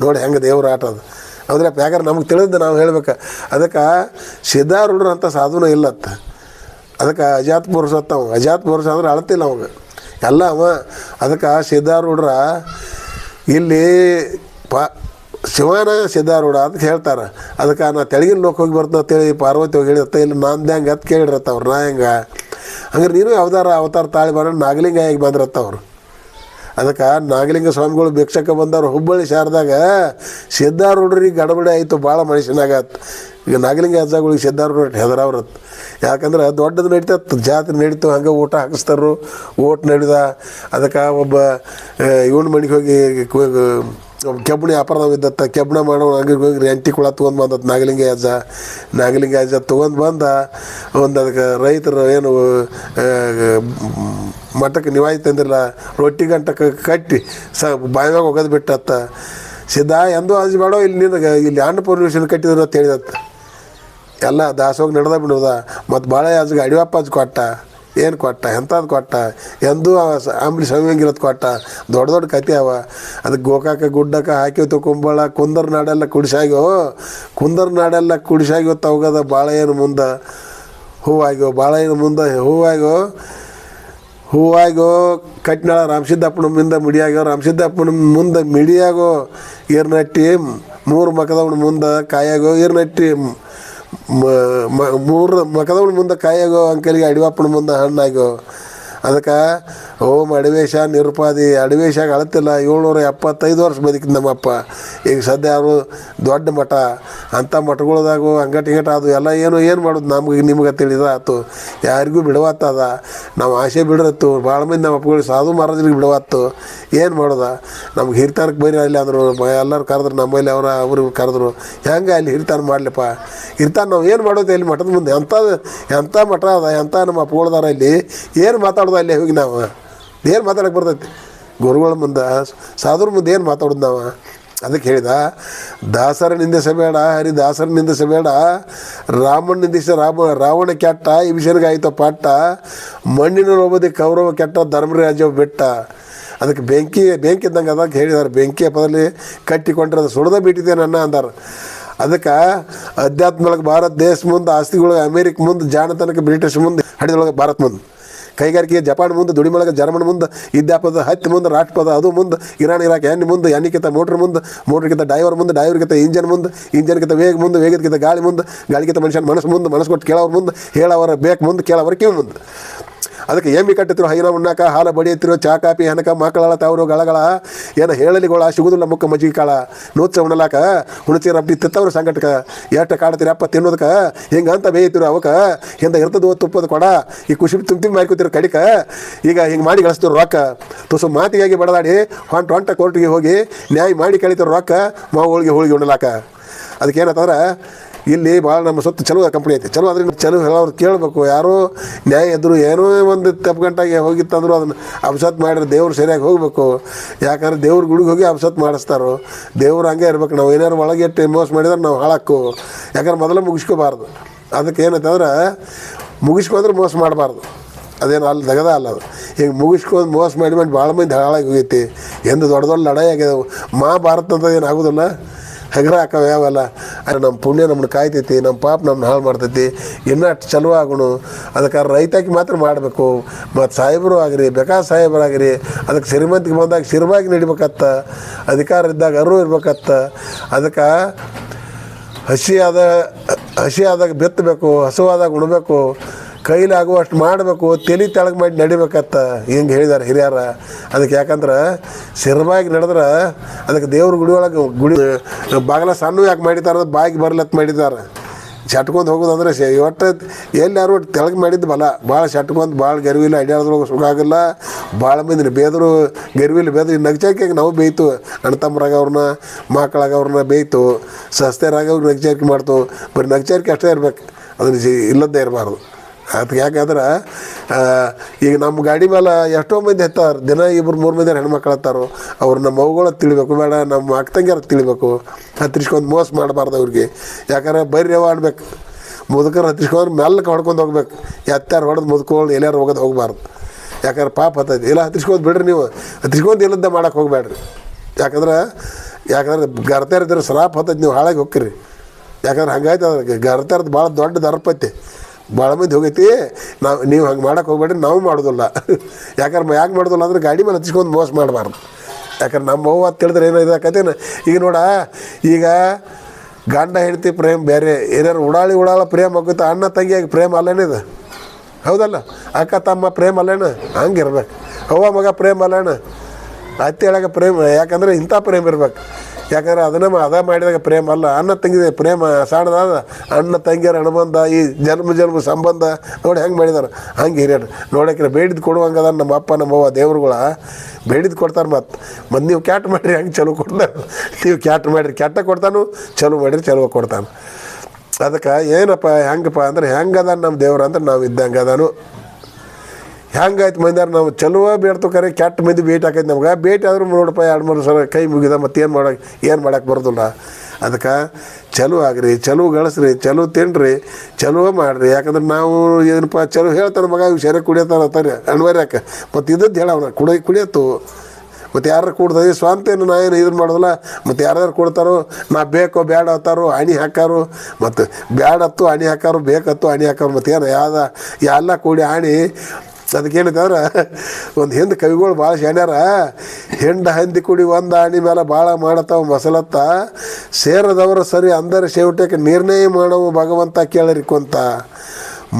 ನೋಡಿ ಹೆಂಗೆ ದೇವ್ರ ಆಟ ಅದು. ಅಂದ್ರೆ ಯಾಕಂದ್ರೆ ನಮ್ಗೆ ತಿಳಿದು ನಾವು ಹೇಳ್ಬೇಕು. ಅದಕ್ಕೆ ಸಿದ್ಧಾರೂಢರು ಅಂತ ಸಾಧುನ ಇಲ್ಲತ್ತ. ಅದಕ್ಕೆ ಅಜಾತ್ ಅವ ಅಜಾತ್ ಪುರುಷ ಅಂದ್ರೆ ಅಳತಿಲ್ಲ ಅವಾಗ. ಎಲ್ಲ ಅವ. ಅದಕ್ಕೆ ಸಿದ್ಧಾರೂಢರ ಇಲ್ಲಿ ಪ ಶಿವನ ಸಿದ್ಧಾರೂಢ ಅಂತ ಹೇಳ್ತಾರೆ. ಅದಕ್ಕೆ ನಾ ತೆಳಗಿನ ಲೋಕ ಹೋಗಿ ಅಂತ ಅಂತೇಳಿ ಪಾರ್ವತಿ ಹೋಗಿ ಹೇಳಿರತ್ತ ಇಲ್ಲಿ ನಾನು ಹೆಂಗೆ ಅಂತ ಕೇಳಿರತ್ತವ್ರು ನಾ ಹೆಂಗೆ? ಹಂಗಾರೆ ನೀನು ಯಾವ್ದಾರ ಅವತಾರ ತಾಳಿ ಬರೋಣ ನಾಗಲಿಂಗ ಹೇಗೆ ಬಂದಿರತ್ತವ್ರು ಅದಕ್ಕೆ ನಾಗಲಿಂಗ ಸ್ವಾಮಿಗಳು ಭಿಕ್ಷಕ ಬಂದವ್ರು ಹುಬ್ಬಳ್ಳಿ ಶಾರದಾಗ ಸಿದ್ಧಾರೂಢರಿಗೆ ಗಡಬಡಿ ಆಯಿತು ಭಾಳ ಮನುಷ್ಯನಾಗತ್ತೆ ಈಗ ನಾಗಲಿಂಗ ಅಜ್ಜಗಳಿಗೆ ಸಿದ್ಧಾರೂಢ ಹೆದರವ್ರತ್. ಯಾಕಂದ್ರೆ ದೊಡ್ಡದು ನಡೀತತ್ತು ಜಾತ್ರೆ ನಡೀತು, ಹಂಗೆ ಊಟ ಹಾಕಿಸ್ತಾರು ಓಟ್ ನಡೆದ. ಅದಕ್ಕೆ ಒಬ್ಬ ಇವನ್ ಮನೆಗೆ ಹೋಗಿ ಕೆಬ್ಬಣಿ ವ್ಯಾಪಾರದಾಗ ಇದ್ದತ್ತ, ಕೆಬ್ಬಣ ಮಾಡೋ ಹೋಗಿ ರೆಂಟಿ ಕುಳ ತೊಗೊಂಡು ಬಂದತ್, ನಾಗಲಿಂಗ ಅಜ್ಜ. ನಾಗಲಿಂಗ ಅಜ್ಜ ತೊಗೊಂಡು ಬಂದ, ಒಂದು ಅದಕ್ಕೆ ರೈತರು ಏನು ಮಠಕ್ಕೆ ನಿವಾಯಿ ತಂದಿರಲ್ಲ ರೊಟ್ಟಿ ಗಂಟಕ್ಕೆ ಕಟ್ಟಿ, ಸ ಬಾಯಿಯಾಗ ಹೋಗೋದು ಬಿಟ್ಟತ್ತ. ಸಿದ್ಧ ಎಂದೂ ಅಜ್ಜಿ ಮಾಡೋ, ಇಲ್ಲಿ ನಿನಗೆ ಇಲ್ಲಿ ಅನ್ನಪೂರ್ಣೇಶ್ವರ ಕಟ್ಟಿದ್ರು ಅಂತ ಹೇಳಿದತ್ತ. ಎಲ್ಲ ದಾಸೋಗಿ ನಡೆದ ಬಿಡೋದ, ಮತ್ತು ಭಾಳ ಅಜ್ಜಿಗೆ ಅಡಿವಪ್ಪ ಅಜ್ಜಿ ಕೊಟ್ಟ. ಏನು ಕೊಟ್ಟ? ಎಂಥದ್ದು ಕೊಟ್ಟ? ಎಂದೂ ಅಂಬ್ಲಿ ಸವಿಯಂಗಿರೋದು ಕೊಟ್ಟ? ದೊಡ್ಡ ದೊಡ್ಡ ಕತೆ ಅವ. ಅದಕ್ಕೆ ಗೋಕಾಕ ಗುಡ್ಡಕ್ಕೆ ಹಾಕಿ ಕುಂಬಳ, ಕುಂದರ್ ನಾಡೆಲ್ಲ ಕುಡಿಸಾಗ್ಯೋ? ಕುಂದರ್ ನಾಡೆಲ್ಲ ಕುಡಿಸಾಗ್ಯೋ ತವಗದ ಭಾಳ ಏನು ಮುಂದೆ. ಹೂವಾಗ್ಯೋ? ಭಾಳ ಏನು ಮುಂದೆ ಹೂವಾಗ್ಯೋ? ಹೂವಾಗೋ ಕಟ್ನಾಳ ರಾಮಸಿದ್ದಪ್ಪನ ಮುಂದೆ ಮಿಡಿಯಾಗೋ ರಾಮಸಿದ್ದಪ್ಪನ ಮುಂದೆ ಮಿಡಿಯಾಗೋ? ಈರ್ನಟ್ಟಿ ಮೂರು ಮಕದವನ ಮುಂದೆ ಕಾಯಾಗೋ ಈರ್ನಟ್ಟಿ ಮ- ಮೂರು ಮಕದವನ ಮುಂದೆ ಕಾಯಾಗೋ ಅಂಕಲಿಗೆ ಅಡಿವಪ್ಪನ ಮುಂದೆ ಹಣ್ಣಾಗೋ. ಅದಕ್ಕೆ, ಓಂ, ಅಡಿವೇಶ ನಿರುಪಾದಿ, ಅಡಿವೇಶಾಗ ಅಳತಿಲ್ಲ, ಏಳ್ನೂರ ಎಪ್ಪತ್ತೈದು ವರ್ಷ ಬದುಕಿದ ನಮ್ಮಪ್ಪ. ಈಗ ಸದ್ಯ ಅವರು ದೊಡ್ಡ ಮಠ. ಅಂಥ ಮಠಗಳ್ದಾಗು ಅಂಗಟ್ ಅದು ಎಲ್ಲ ಏನು ಏನು ಮಾಡೋದು ನಮ್ಗೆ, ನಿಮ್ಗೆ ಆಯ್ತು ಯಾರಿಗೂ ಬಿಡವತ್ತದ. ನಾವು ಆಸೆ ಬಿಡ್ರತ್ತು. ಭಾಳ ಮಂದಿ ನಮ್ಮ ಅಪ್ಪಗಳು ಸಾಧು ಮಹಾರಾಜರಿಗೆ ಬಿಡವತ್ತು. ಏನು ಮಾಡೋದ? ನಮ್ಗೆ ಹಿರಿತಾನಕ್ಕೆ ಬೈರಿ ಅಲ್ಲಿ ಅಂದರು. ಎಲ್ಲರೂ ಕರೆದ್ರು ನಮ್ಮಲ್ಲಿ ಅವರ, ಅವ್ರಿಗೆ ಕರೆದ್ರು. ಹೆಂಗೆ ಅಲ್ಲಿ ಹಿರಿತಾನ ಮಾಡಲಿಪ್ಪ? ಹಿರಿತಾನ ನಾವು ಏನು ಮಾಡೋದು ಇಲ್ಲಿ ಮಠದ ಮುಂದೆ? ಎಂಥದ್ದು ಎಂಥ ಮಠ ಅದ? ಎಂಥ ನಮ್ಮ ಅಪ್ಪಗಳದಾರ ಇಲ್ಲಿ? ಏನು ಮಾತಾಡೋದು? ಅಲ್ಲಿ ಹೋಗಿ ನಾವು ಏನು ಮಾತಾಡಕ್ಕೆ ಬರ್ತೈತಿ? ಗುರುಗಳ ಮುಂದೆ ಸಾಧುರ ಮುಂದೆ ಏನು ಮಾತಾಡೋದು ನಾವು? ಅದಕ್ಕೆ ಹೇಳಿದ, ದಾಸರ ನಿಂದಿಸಬೇಡ ಹರಿ ದಾಸರ ನಿಂದಿಸಬೇಡ ರಾಮನ ನಿಂದಿಸ ರಾಮ, ರಾವಣ ಕೆಟ್ಟ ಈ ವಿಷಯನಿಗಾಯ್ತು ಪಾಟ ಮಣ್ಣಿನ ಒಬ್ಬದಿ ಕೌರವ ಕೆಟ್ಟ ಧರ್ಮರಾಜ ಬೆಟ್ಟ. ಅದಕ್ಕೆ ಬೆಂಕಿ ಬೆಂಕಿ ಇದ್ದಂಗೆ ಅದಕ್ಕೆ ಹೇಳಿದಾರೆ. ಬೆಂಕಿ ಪದಲ್ಲಿ ಕಟ್ಟಿಕೊಂಡ್ರೆ ಅದು ಸುಡದ ಬಿಟ್ಟಿದೆ ನನ್ನ ಅಂದಾರ. ಅದಕ್ಕೆ ಅಧ್ಯಾತ್ಮೊಳಗೆ ಭಾರತ ದೇಶ ಮುಂದೆ, ಆಸ್ತಿಗಳಿಗೆ ಅಮೇರಿಕ ಮುಂದೆ ಜಾಣತನಕ್ಕೆ ಬ್ರಿಟಿಷ್ ಮುಂದೆ ಹಡಿದೊಳಗೆ ಭಾರತ ಮುಂದೆ. ಕೈಗಾರಿಕೆ ಜಪಾನ್ ಮುಂದೆ ದುಡಿಮೊಳಗೆ ಜರ್ಮನ್ ಮುಂದೆ ಇದ್ದಾಪದ ಹತ್ತು ಮುಂದೆ ರಾಷ್ಟ್ರಪದ ಅದು ಮುಂದೆ, ಇರಾನ್, ಇರಾಕ್ ಎಣ್ಣೆ ಮುಂದೆ ಎಣ್ಣೆಕಿತ ಮೋಟ್ರ್ ಮುಂದೆ, ಮೋಟ್ರ್ಗಿಂತ ಡೈವರ್ ಮುಂದೆ, ಡೈವರ್ಗಿಂತ ಇಂಜನ್ ಮುಂದೆ, ಇಂಜನ್ಗಿಂತ ವೇಗ ಮುಂದೆ ವೇಗದಕ್ಕಿಂತ ಗಾಳಿ ಮುಂದೆ, ಗಾಳಿಗಿಂತ ಮನುಷ್ಯನ ಮನಸ್ಸು ಮುಂದೆ, ಮನಸ್ಸು ಕೊಟ್ಟು ಕೇಳೋರು ಮುಂದೆ, ಹೇಳೋರ ಬೇಕು ಮುಂದೆ ಕೇಳೋರು ಕೇಳಿ ಮುಂದೆ. ಅದಕ್ಕೆ ಎಮ್ಮಿ ಕಟ್ಟತಿರೋ ಹೈನ ಉಣ್ಣಾಕ, ಹಾಲ ಬಡಿಯತ್ತಿರೋ, ಚಾ ಕಾಪಿ ಹನಕ ಮಕ್ಕಳ ತಾವ್ರು, ಗಳಗಳ, ಏನು ಹೇಳಲಿಗಳ, ಸಿಗುದಿಲ್ಲ ಮುಖ ಮಜ್ಜಿಗೆ ಕಾಳ ನೂಚ ಉಣ್ಣಲಾಕ ಹುಣಚಿ ರಬ್ಬಿ ತಿತ್ತವ್ರ ಸಂಕಟಕ ಎಷ್ಟು ಕಾಡ್ತೀರಿ, ಅಪ್ಪ ತಿನ್ನೋದಕ್ಕೆ, ಹಿಂಗೆ ಅಂತ ಬೇಯ್ತಿರೋ ಅವಕ್ಕೆ, ಹಿಂದೆ ಇರ್ತದ ತುಪ್ಪದ ಕೊಡ, ಈ ಖುಷಿ ತುಂಬ ಮಾಡ್ಕೊತಿರೋ ಕಡಿಕ, ಈಗ ಹಿಂಗೆ ಮಾಡಿ ಗಳಿಸ್ತಿರೋ ರೊಕ್ಕ, ತುಸು ಮಾತಿಗಾಗಿ ಬಡದಾಡಿ, ಹೊಂಟ ಹೊಂಟ ಕೋರ್ಟಿಗೆ ಹೋಗಿ ನ್ಯಾಯ ಮಾಡಿ ಕಳಿತಿರೋ ರೊಕ್ಕ ಮಾವು ಹೋಳಿಗೆ ಹೋಳಿಗೆ ಉಣ್ಣಲಾಕ. ಅದಕ್ಕೆ ಏನಂತಂದ್ರೆ ಇಲ್ಲಿ ಭಾಳ ನಮ್ಮ ಸುತ್ತ ಚಲೋ ಕಂಪ್ನಿ ಐತಿ. ಚಲೋ ಅದ್ರಿಂದ ಚಲೋ ಅವ್ರು ಕೇಳಬೇಕು. ಯಾರೋ ನ್ಯಾಯ ಎದುರು ಏನೋ ಒಂದು ತಪ್ಪು ಗಂಟಾಗಿ ಹೋಗಿತ್ತಂದ್ರು ಅದನ್ನು ಅಪಸತ್ ಮಾಡಿದ್ರೆ ದೇವ್ರು ಸರಿಯಾಗಿ ಹೋಗಬೇಕು. ಯಾಕಂದ್ರೆ ದೇವ್ರ ಗುಡಿಗೆ ಹೋಗಿ ಅಪಸತ್ ಮಾಡಿಸ್ತಾರೋ, ದೇವ್ರು ಹಂಗೆ ಇರ್ಬೇಕು. ನಾವು ಏನಾರು ಒಳಗೆ ಮೋಸ ಮಾಡಿದ್ರೆ ನಾವು ಹಾಳಾಕು ಯಾಕಂದ್ರೆ ಮೊದಲು ಮುಗಿಸ್ಕೋಬಾರ್ದು. ಅದಕ್ಕೆ ಏನಂತಂದ್ರೆ ಮುಗಿಸ್ಕೊಂಡ್ರೆ ಮೋಸ ಮಾಡಬಾರ್ದು. ಅದೇನು ಅಲ್ಲಿ ತೆಗದ ಅಲ್ಲ ಅದು. ಈಗ ಮುಗಿಸ್ಕೊಂಡು ಮೋಸ ಮಾಡಿ ಮಾಡಿ ಭಾಳ ಮಂದಿ ಹಾಳಾಗಿ ಹೋಗೈತಿ. ಎಂದು ದೊಡ್ಡ ದೊಡ್ಡ ಲಡಾಯಿ ಆಗ್ಯದವು. ಮಹಾಭಾರತ ಅಂತ ಏನು ಆಗೋದಿಲ್ಲ? ಹೆಗರ ಹಾಕವ ಯಾವಲ್ಲ? ಅದು ನಮ್ಮ ಪುಣ್ಯ ನಮ್ಮನ್ನು ಕಾಯ್ತೈತಿ ನಮ್ಮ ಪಾಪ ನಮ್ಮನ್ನ ಹಾಳು ಮಾಡ್ತೈತಿ, ಇನ್ನೂ ಅಷ್ಟು ಚಲೋ ಆಗುಣು. ಅದಕ್ಕೆ ರೈತಕ್ಕೆ ಮಾತ್ರ ಮಾಡಬೇಕು. ಮತ್ತು ಸಾಹೇಬರು ಆಗಿರಿ ಬೇಕಾ ಸಾಹೇಬರಾಗಿರಿ ಅದಕ್ಕೆ ಶ್ರೀಮಂತಿಗೆ ಬಂದಾಗ ಶಿರವಾಗಿ ನಡಿಬೇಕತ್ತ, ಅಧಿಕಾರ ಇದ್ದಾಗ ಅರು ಇರ್ಬೇಕತ್ತ. ಅದಕ್ಕೆ ಹಸಿಯಾದ ಹಸಿಯಾದಾಗ ಬೆತ್ತಬೇಕು ಹಸುವಾದಾಗ ಉಣ್ಬೇಕು. ಕೈಲಾಗುವಷ್ಟು ಮಾಡಬೇಕು, ತಲೆ ತೆಳಗೆ ಮಾಡಿ ನಡಿಬೇಕತ್ತ ಹಿಂಗೆ ಹೇಳಿದಾರೆ ಹಿರಿಯರ. ಅದಕ್ಕೆ ಯಾಕಂದ್ರೆ ಸಿರವಾಗಿ ನಡೆದ್ರೆ ಅದಕ್ಕೆ ದೇವ್ರ ಗುಡಿ ಒಳಗೆ ಗುಡಿ, ಬಾಗಿಲ ಸಣ್ಣ ಯಾಕೆ ಮಾಡಿದ್ದಾರೆ ಬಾಯಿಗೆ ಬರ್ಲತ್ ಮಾಡಿದ್ದಾರೆ ಚಟ್ಕೊಂಡು ಹೋಗೋದಂದ್ರೆ ಶ ಒಟ್ಟು ಎಲ್ಲಾರು ಒಟ್ಟು ತೆಳಗೆ ಮಾಡಿದ್ದು ಬಲ. ಭಾಳ ಚಟ್ಕೊಂಡು ಭಾಳ ಗರ್ವಿಲ್ಲ ಅಡ್ಯಾಡ್ದ್ರೊಳಗೆ ಸುಖ ಆಗಿಲ್ಲ. ಭಾಳ ಮಂದಿನ ಬೇದರು, ಗರ್ವಿಲ್ಲ ಬೇದ್ರು ನಗಚಾಕಿಯಾಗಿ ನಾವು ಬೇಯ್ತು. ಅಣ್ಣ ತಮ್ಮರಾಗ ಅವ್ರನ್ನ, ಮಕ್ಕಳಾಗ ಅವ್ರನ್ನ ಬೇಯ್ತು. ಸಸ್ತೆರಾಗ ಅವ್ರು ನಗ್ಚಾರಿಕೆ ಮಾಡ್ತು. ಬರೀ ನಗಚಾರಿಕೆ ಅಷ್ಟೇ ಇರ್ಬೇಕು. ಅದನ್ನು ಇಲ್ಲದ್ದೇ ಇರಬಾರ್ದು. ಅದಕ್ಕೆ ಯಾಕಂದ್ರೆ ಈಗ ನಮ್ಮ ಗಾಡಿ ಮೇಲೆ ಎಷ್ಟೋ ಮಂದಿ ಹತ್ತಾರ, ದಿನ ಇಬ್ಬರು ಮೂರು ಮಂದಿ ಹೆಣ್ಮಕ್ಳು ಹತ್ತಾರೋ. ಅವ್ರು ನಮ್ಮ ಮಗುಗಳ ತಿಳಿಬೇಕು, ಬೇಡ, ನಮ್ಮ ಅಕ್ಕ ತಂಗಿಯರ ತಿಳಿಬೇಕು. ಹತ್ತಿಸ್ಕೊಂಡು ಮೋಸ ಮಾಡಬಾರ್ದು ಅವ್ರಿಗೆ. ಯಾಕಂದ್ರೆ ಬೈರ್ಯವ ಅನ್ಬೇಕು ಮುದುಕರು ಹತ್ತಿಸ್ಕೊಂಡ್ರೆ ಮೆಲ್ಲಕ್ಕೆ ಹೊಡ್ಕೊಂಡು ಹೋಗ್ಬೇಕು. ಎತ್ತಾರು ಹೊಡೆದು ಮುದುಕೊಂಡು ಎಲ್ಲಾರು ಹೋಗೋದು ಹೋಗ್ಬಾರ್ದು. ಯಾಕಂದ್ರೆ ಪಾಪ ಹತ್ತೈತಿ. ಇಲ್ಲ ಹತ್ತಿಸ್ಕೊಂಡು ಬಿಡ್ರಿ ನೀವು. ಹತ್ತಿಸ್ಕೊಂಡು ಇಲ್ಲದ ಮಾಡಕ್ಕೆ ಹೋಗ್ಬೇಡ್ರಿ ಯಾಕಂದ್ರೆ ಯಾಕಂದ್ರೆ ಗರ್ತಾ ಇರ್ತೀರಿ ಶ್ರಾಪ್ ಹತ್ತೈತಿ, ನೀವು ಹಾಳಾಗಿ ಹೋಗ್ರಿ ಯಾಕಂದ್ರೆ ಹಂಗಾಯ್ತು ಅದಕ್ಕೆ. ಗರ್ತಾರದ್ದು ಭಾಳ ದೊಡ್ಡ ದರ್ಪೈತಿ ಭಾಳ ಮಂದಿ ಹೋಗೈತಿ ನಾವು ನೀವು ಹಂಗೆ ಮಾಡೋಕೆ ಹೋಗ್ಬೇಡ್ರಿ, ನಾವು ಮಾಡೋದಿಲ್ಲ. ಯಾಕಂದ್ರೆ ಯಾಕೆ ಮಾಡೋದಿಲ್ಲ ಅಂದ್ರೆ ಗಾಡಿ ಮೇಲೆ ಹಚ್ಕೊಂಡು ಮೋಸ ಮಾಡಬಾರ್ದು. ಯಾಕಂದ್ರೆ ನಮ್ಮ ಅವ್ವ ಅಂತ ತಿಳಿದ್ರೆ ಏನೋ ಇದಾಕತ್ತೇನು? ಈಗ ನೋಡ, ಈಗ ಗಂಡ, ಹೆಂಡತಿ ಪ್ರೇಮ್ ಬೇರೆ, ಏನಾರು ಉಡಾಳಿ ಉಡಾಳ ಪ್ರೇಮ ಆಗುತ್ತೆ ಅಣ್ಣ ತಂಗಿಯಾಗಿ ಪ್ರೇಮ ಅಲ್ಲೇನಿದೆ ಹೌದಲ್ಲ? ಅಕ್ಕ ತಮ್ಮ ಪ್ರೇಮ ಅಲ್ಲೇನ? ಹಂಗಿರ್ಬೇಕು ಅವ್ವ ಮಗ ಪ್ರೇಮ್ ಅಲ್ಲೇನ? ಅತ್ತೆ ಹೇಳಾಗ ಪ್ರೇಮ, ಯಾಕಂದ್ರೆ ಇಂಥ ಪ್ರೇಮ ಇರ್ಬೇಕು. ಯಾಕಂದ್ರೆ ಅದನ್ನ ಅದ ಮಾಡಿದಾಗ ಪ್ರೇಮ ಅಲ್ಲ. ಅಣ್ಣ ತಂಗಿದೆ ಪ್ರೇಮ, ಸಾಣದಾದ ಅಣ್ಣ ತಂಗಿಯರ ಅನುಬಂಧ, ಈ ಜನ್ಮ ಜನ್ಮ ಸಂಬಂಧ ನೋಡಿ ಹೆಂಗೆ ಮಾಡಿದಾರೆ. ಹಂಗೆ ಹಿರಿಯರು ನೋಡಕ್ಕೆ ಬೇಡಿದ್ ಕೊಡುವಂಗದ ನಮ್ಮ ಅಪ್ಪ, ನಮ್ಮ ಅವ್ವ, ದೇವ್ರುಗಳ. ಬೇಡಿದ್ ಕೊಡ್ತಾರೆ ಮತ್ತು ಮತ್ತು ನೀವು ಕ್ಯಾಟ್ ಮಾಡಿರಿ, ಹೆಂಗೆ ಚಲೋ ಕೊಡ್ತಾರೆ. ನೀವು ಕ್ಯಾಟ್ ಮಾಡಿರಿ, ಕೆಟ್ಟ ಕೊಡ್ತಾನು, ಚಲೋ ಮಾಡಿರಿ ಚಲೋ ಕೊಡ್ತಾನೆ. ಅದಕ್ಕೆ ಏನಪ್ಪ, ಹೆಂಗಪ್ಪ ಅಂದ್ರೆ ಹೆಂಗದ ನಮ್ಮ ದೇವ್ರು ಅಂದ್ರೆ ನಾವು ಇದ್ದಂಗೆ ಅದಾನು. ಹೆಂಗಾಯ್ತು ಮೈದಾರ ನಾವು ಚಲುವ ಬೇಡ್ತು ಕರೆ, ಕೆಟ್ಟ ಮಂದಿ ಭೇಟಿ ಆಕೈತೆ ನಮ್ಗೆ. ಭೇಟಿ ಆದ್ರೂ ರೂಪಾಯಿ, ಎರಡು ಮೂರು ಸಲ ಕೈ ಮುಗಿದ ಮತ್ತೆ ಏನು ಮಾಡಕ್ಕೆ ಏನು ಮಾಡಕ್ಕೆ ಬರೋದಿಲ್ಲ. ಅದಕ್ಕೆ ಚಲೋ ಆಗ್ರಿ ಚಲೋ ಗಳಿಸ್ರಿ ಚಲೋ ತಿನ್ನಿರಿ ಚಲೋ ಮಾಡಿರಿ. ಯಾಕಂದ್ರೆ ನಾವು ಏನಪ್ಪ ಚಲೋ ಹೇಳ್ತಾನೆ ಮಗ ಶರೀರ ಕುಡಿಯತ್ತಾರ ಅಂತಾರೆ ಮತ್ತೆ ಮತ್ತು ಇದ್ದದ್ದು ಹೇಳವನ ಕುಡಿ, ಕುಡಿಯತ್ತು. ಮತ್ತು ಯಾರು ಕೂಡ್ತದೆ ಸ್ವಂತ ಏನು ನಾ ಏನು ಇದನ್ನು ಮಾಡೋದಿಲ್ಲ. ಮತ್ತು ಯಾರ್ಯಾರು ಕೊಡ್ತಾರೋ, ನಾ ಬೇಕೋ ಬೇಡ ಹತ್ತಾರೋ ಹಣಿ ಹಾಕಾರು ಮತ್ತು ಬ್ಯಾಡತ್ತು, ಹಣಿ ಹಾಕಾರು ಬೇಕತ್ತು, ಹಣಿ ಹಾಕಾರು ಮತ್ತು ಏನು, ಯಾವ್ದು ಎಲ್ಲ ಕೂಡಿ ಹಣಿ ಅದಕ್ಕೇನಿದೆ ಹೇಳಿದವ್ರ ಒಂದು ಹಿಂದೆ ಕವಿಗಳು ಭಾಳ ಶಾಣ್ಯಾರ, ಹೆಂಡ ಹಂದಿ ಕುಡಿ ಒಂದು ಆಣಿ ಮೇಲೆ ಭಾಳ ಮಾಡತ್ತಾವ ಮಸಲತ್ತ, ಸೇರದವರು ಸರಿ ಅಂದರೆ ಶೇವಟಕ್ಕೆ ನಿರ್ಣಯ ಮಾಡವು ಭಗವಂತ ಕೇಳರಿಕೊಂತ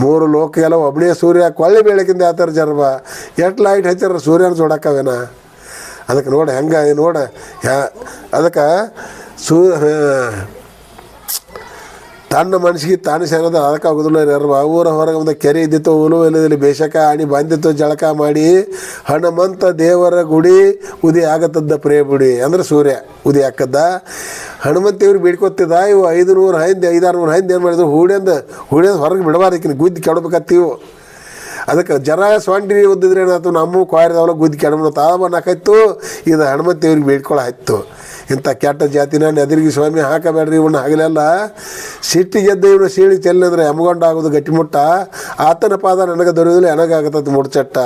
ಮೂರು ಲೋಕ ಎಲ್ಲ ಒಬ್ಬನೇ ಸೂರ್ಯ ಕೊಳ್ಳಿ ಬೆಳಕಿಂದ ಆತರ ಜರ್ಬ ಎಟ್ ಲೈಟ್ ಹಚ್ಚಾರ ಸೂರ್ಯನ ಜೋಡಕ್ಕವೇನ ಅದಕ್ಕೆ ನೋಡಿ ಹೆಂಗೆ ನೋಡ ಯಾ ಅದಕ್ಕೆ ಸೂ ತನ್ನ ಮನಸ್ಸಿಗೆ ತಾನು ಸೇರೋದು ಅದಕ್ಕೆ ಆಗೋದಿಲ್ಲ ಯಾರು ಊರ ಹೊರಗೆ ಒಂದು ಕೆರೆ ಇದ್ದಿತ್ತು ಉಲು ಇಲ್ಲದಲ್ಲಿ ಬೇಷಕ ಆಣಿ ಬಂದಿತ್ತು, ಜಳಕ ಮಾಡಿ ಹನುಮಂತ ದೇವರ ಗುಡಿ ಉದಿ ಆಗತ್ತದ್ದ ಪ್ರೇ ಬುಡಿ ಅಂದ್ರೆ ಸೂರ್ಯ ಉದಿ ಹಾಕದ್ದ. ಹನುಮಂತ ಇವ್ರು ಬೇಡ್ಕೊತಿದ್ದ ಇವು ಐದು ನೂರು ಹೈಂದು ಐದಾರು ನೂರು ಹೈಂದು ಏನು ಮಾಡಿದ್ರು? ಹೂಡ್ಯಂದು ಹೂಡ್ಯಂದು ಹೊರಗೆ ಬಿಡಬಾರ್ದಿಕ್ಕಿನ ಗುದ್ದು ಕೆಡಬೇಕತ್ತೀವು ಅದಕ್ಕೆ ಜರ ಸೊಂಡಿ ಓದಿದ್ರೆ ಏನಾಯ್ತು? ನಮ್ಮ ಕ್ವಾರಿದವಲ್ಲ ಗುದ್ದಿ ಕೆಡಮನ ತಾವ ಇದು ಹನುಮಂತ ದೇವ್ರಿಗೆ ಬೇಡ್ಕೊಳ್ಳೋ ಆಯ್ತು ಇಂಥ ಕೆಟ್ಟ ಜಾತಿನ ನೆದರಿಗೆ ಸ್ವಾಮಿ ಹಾಕಬೇಡ್ರಿ ಇವನ್ನ ಹಗಲೆಲ್ಲ. ಸಿಟ್ಟಿ ಗೆದ್ದ ಇವನು ಸೀಳಿ ಚೆಲ್ಲಂದ್ರೆ ಎಮ್ಗೊಂಡು ಆಗೋದು ಗಟ್ಟಿಮುಟ್ಟ. ಆತನ ಪಾದ ನನಗೆ ದೊರೆಯೋದಿಲ್ಲ ನನಗಾಗತ್ತದ ಮುಡ್ಚಟ್ಟ.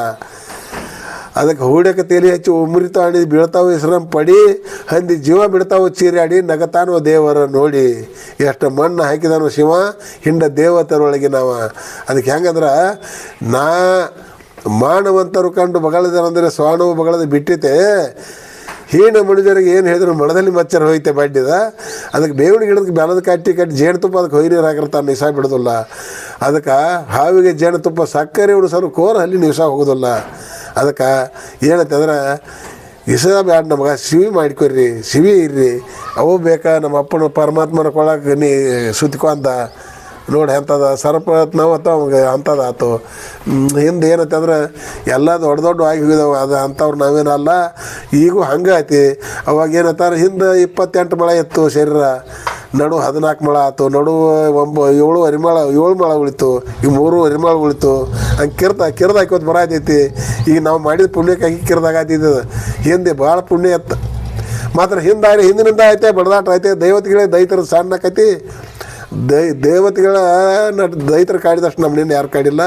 ಅದಕ್ಕೆ ಹೂಡಕ್ಕೆ ತೇಲಿ ಹಚ್ಚಿ ಉಮ್ರಿತ ಬೀಳ್ತಾವೆ ಹೆಸರಂ ಪಡಿ, ಹಂದಿ ಜೀವ ಬಿಡ್ತಾವು, ಚೀರಾಡಿ ನಗತಾನೋ ದೇವರ ನೋಡಿ. ಎಷ್ಟು ಮಣ್ಣು ಹಾಕಿದಾನೋ ಶಿವ, ಹಿಂಡ ದೇವತರೊಳಗೆ ನಾವು. ಅದಕ್ಕೆ ಹೆಂಗಂದ್ರೆ, ನಾ ಮಾನವಂತರು ಕಂಡು ಬಗಳದರಂದರೆ ಸ್ವಾಣವು ಬಗಳದ ಬಿಟ್ಟಿತೆ. ಹೀನ ಮನುಜರಿಗೆ ಏನು ಹೇಳಿದ್ರು ಮಳದಲ್ಲಿ ಮಚ್ಚರ ಹೋಯ್ತೆ ಬಡ್ಡಿದ. ಅದಕ್ಕೆ ಬೇವಿನ ಗಿಡಕ್ಕೆ ಬೆಲದ ಕಟ್ಟಿ ಕಟ್ಟಿ ಜೇನುತುಪ್ಪ ಅದಕ್ಕೆ ಹೊಯ್ನೀರು ಹಾಕಿರ್ತಾನೆ ನಿಸ ಬಿಡೋದಿಲ್ಲ. ಅದಕ್ಕೆ ಹಾವಿಗೆ ಜೇನುತುಪ್ಪ ಸಕ್ಕರೆ ಉಣಿಸಲು ಕೋರ ಅಲ್ಲಿ ನಿಸ ಹೋಗೋದಿಲ್ಲ. ಅದಕ್ಕೆ ಏನಂತಂದ್ರೆ ಇಸದ ಬ್ಯಾಡ ನಮಗೆ ಸಿವಿ ಮಾಡ್ಕೊರಿ ಸಿವಿ ಇರ್ರಿ. ಅವು ಬೇಕಾ ನಮ್ಮ ಅಪ್ಪನ ಪರಮಾತ್ಮನ ಕೊಳಕ್ಕೆ ನೀ ಸುತ್ಕೊಂಡ ನೋಡಿ ಎಂಥದ ಸರ್ಪ ನಾವು ಅಥವಾ ಅವಾಗ ಅಂಥದ್ದು ಆತು ಹಿಂದೆ ಹಿಂದೆ ಏನಂತಂದ್ರೆ ಎಲ್ಲ ದೊಡ್ಡ ದೊಡ್ಡ ಆಗಿ ಹೋಗಿದಾವೆ. ಅದು ಅಂಥವ್ರು ನಾವೇನಲ್ಲ, ಈಗೂ ಹಂಗೆ ಐತಿ. ಅವಾಗ ಏನತ್ತಾರೆ ಹಿಂದೆ ಇಪ್ಪತ್ತೆಂಟು ಮಳೆ ಇತ್ತು ಶರೀರ. ನಡು ಹದಿನಾಲ್ಕು ಮಳೆ ಆಯ್ತು ನಡು ಒಂಬ ಏಳು ಹರಿಮಾಳ ಏಳು ಮಳೆ ಉಳಿತು. ಈ ಮೂರು ಹರಿಮಾಳ ಉಳಿತು. ಹಂಗೆ ಕಿರ್ದ ಕಿರ್ದ ಹಾಕೋದು ಆಗ್ತೈತಿ ಈಗ ನಾವು ಮಾಡಿದ ಪುಣ್ಯಕ್ಕಾಗಿ ಕಿರ್ದಾಗತ್ತಿದ್ದು ಹಿಂದೆ ಭಾಳ ಪುಣ್ಯ ಎತ್ತ ಮಾತ್ರ ಹಿಂದಾಡಿ ಹಿಂದಿನಿಂದ ಐತೆ ಬಡದಾಟ ಐತೆ ದೈವತ್ಗಳೇ ದೈತರ ಸಣ್ಣ ಆಕೈತಿ ದೈ ದೇವತೆಗಳ ದೈತರ ಕಾಡಿದಷ್ಟು ನಮ್ಮ ಯಾರು ಕಾಡಿಲ್ಲ.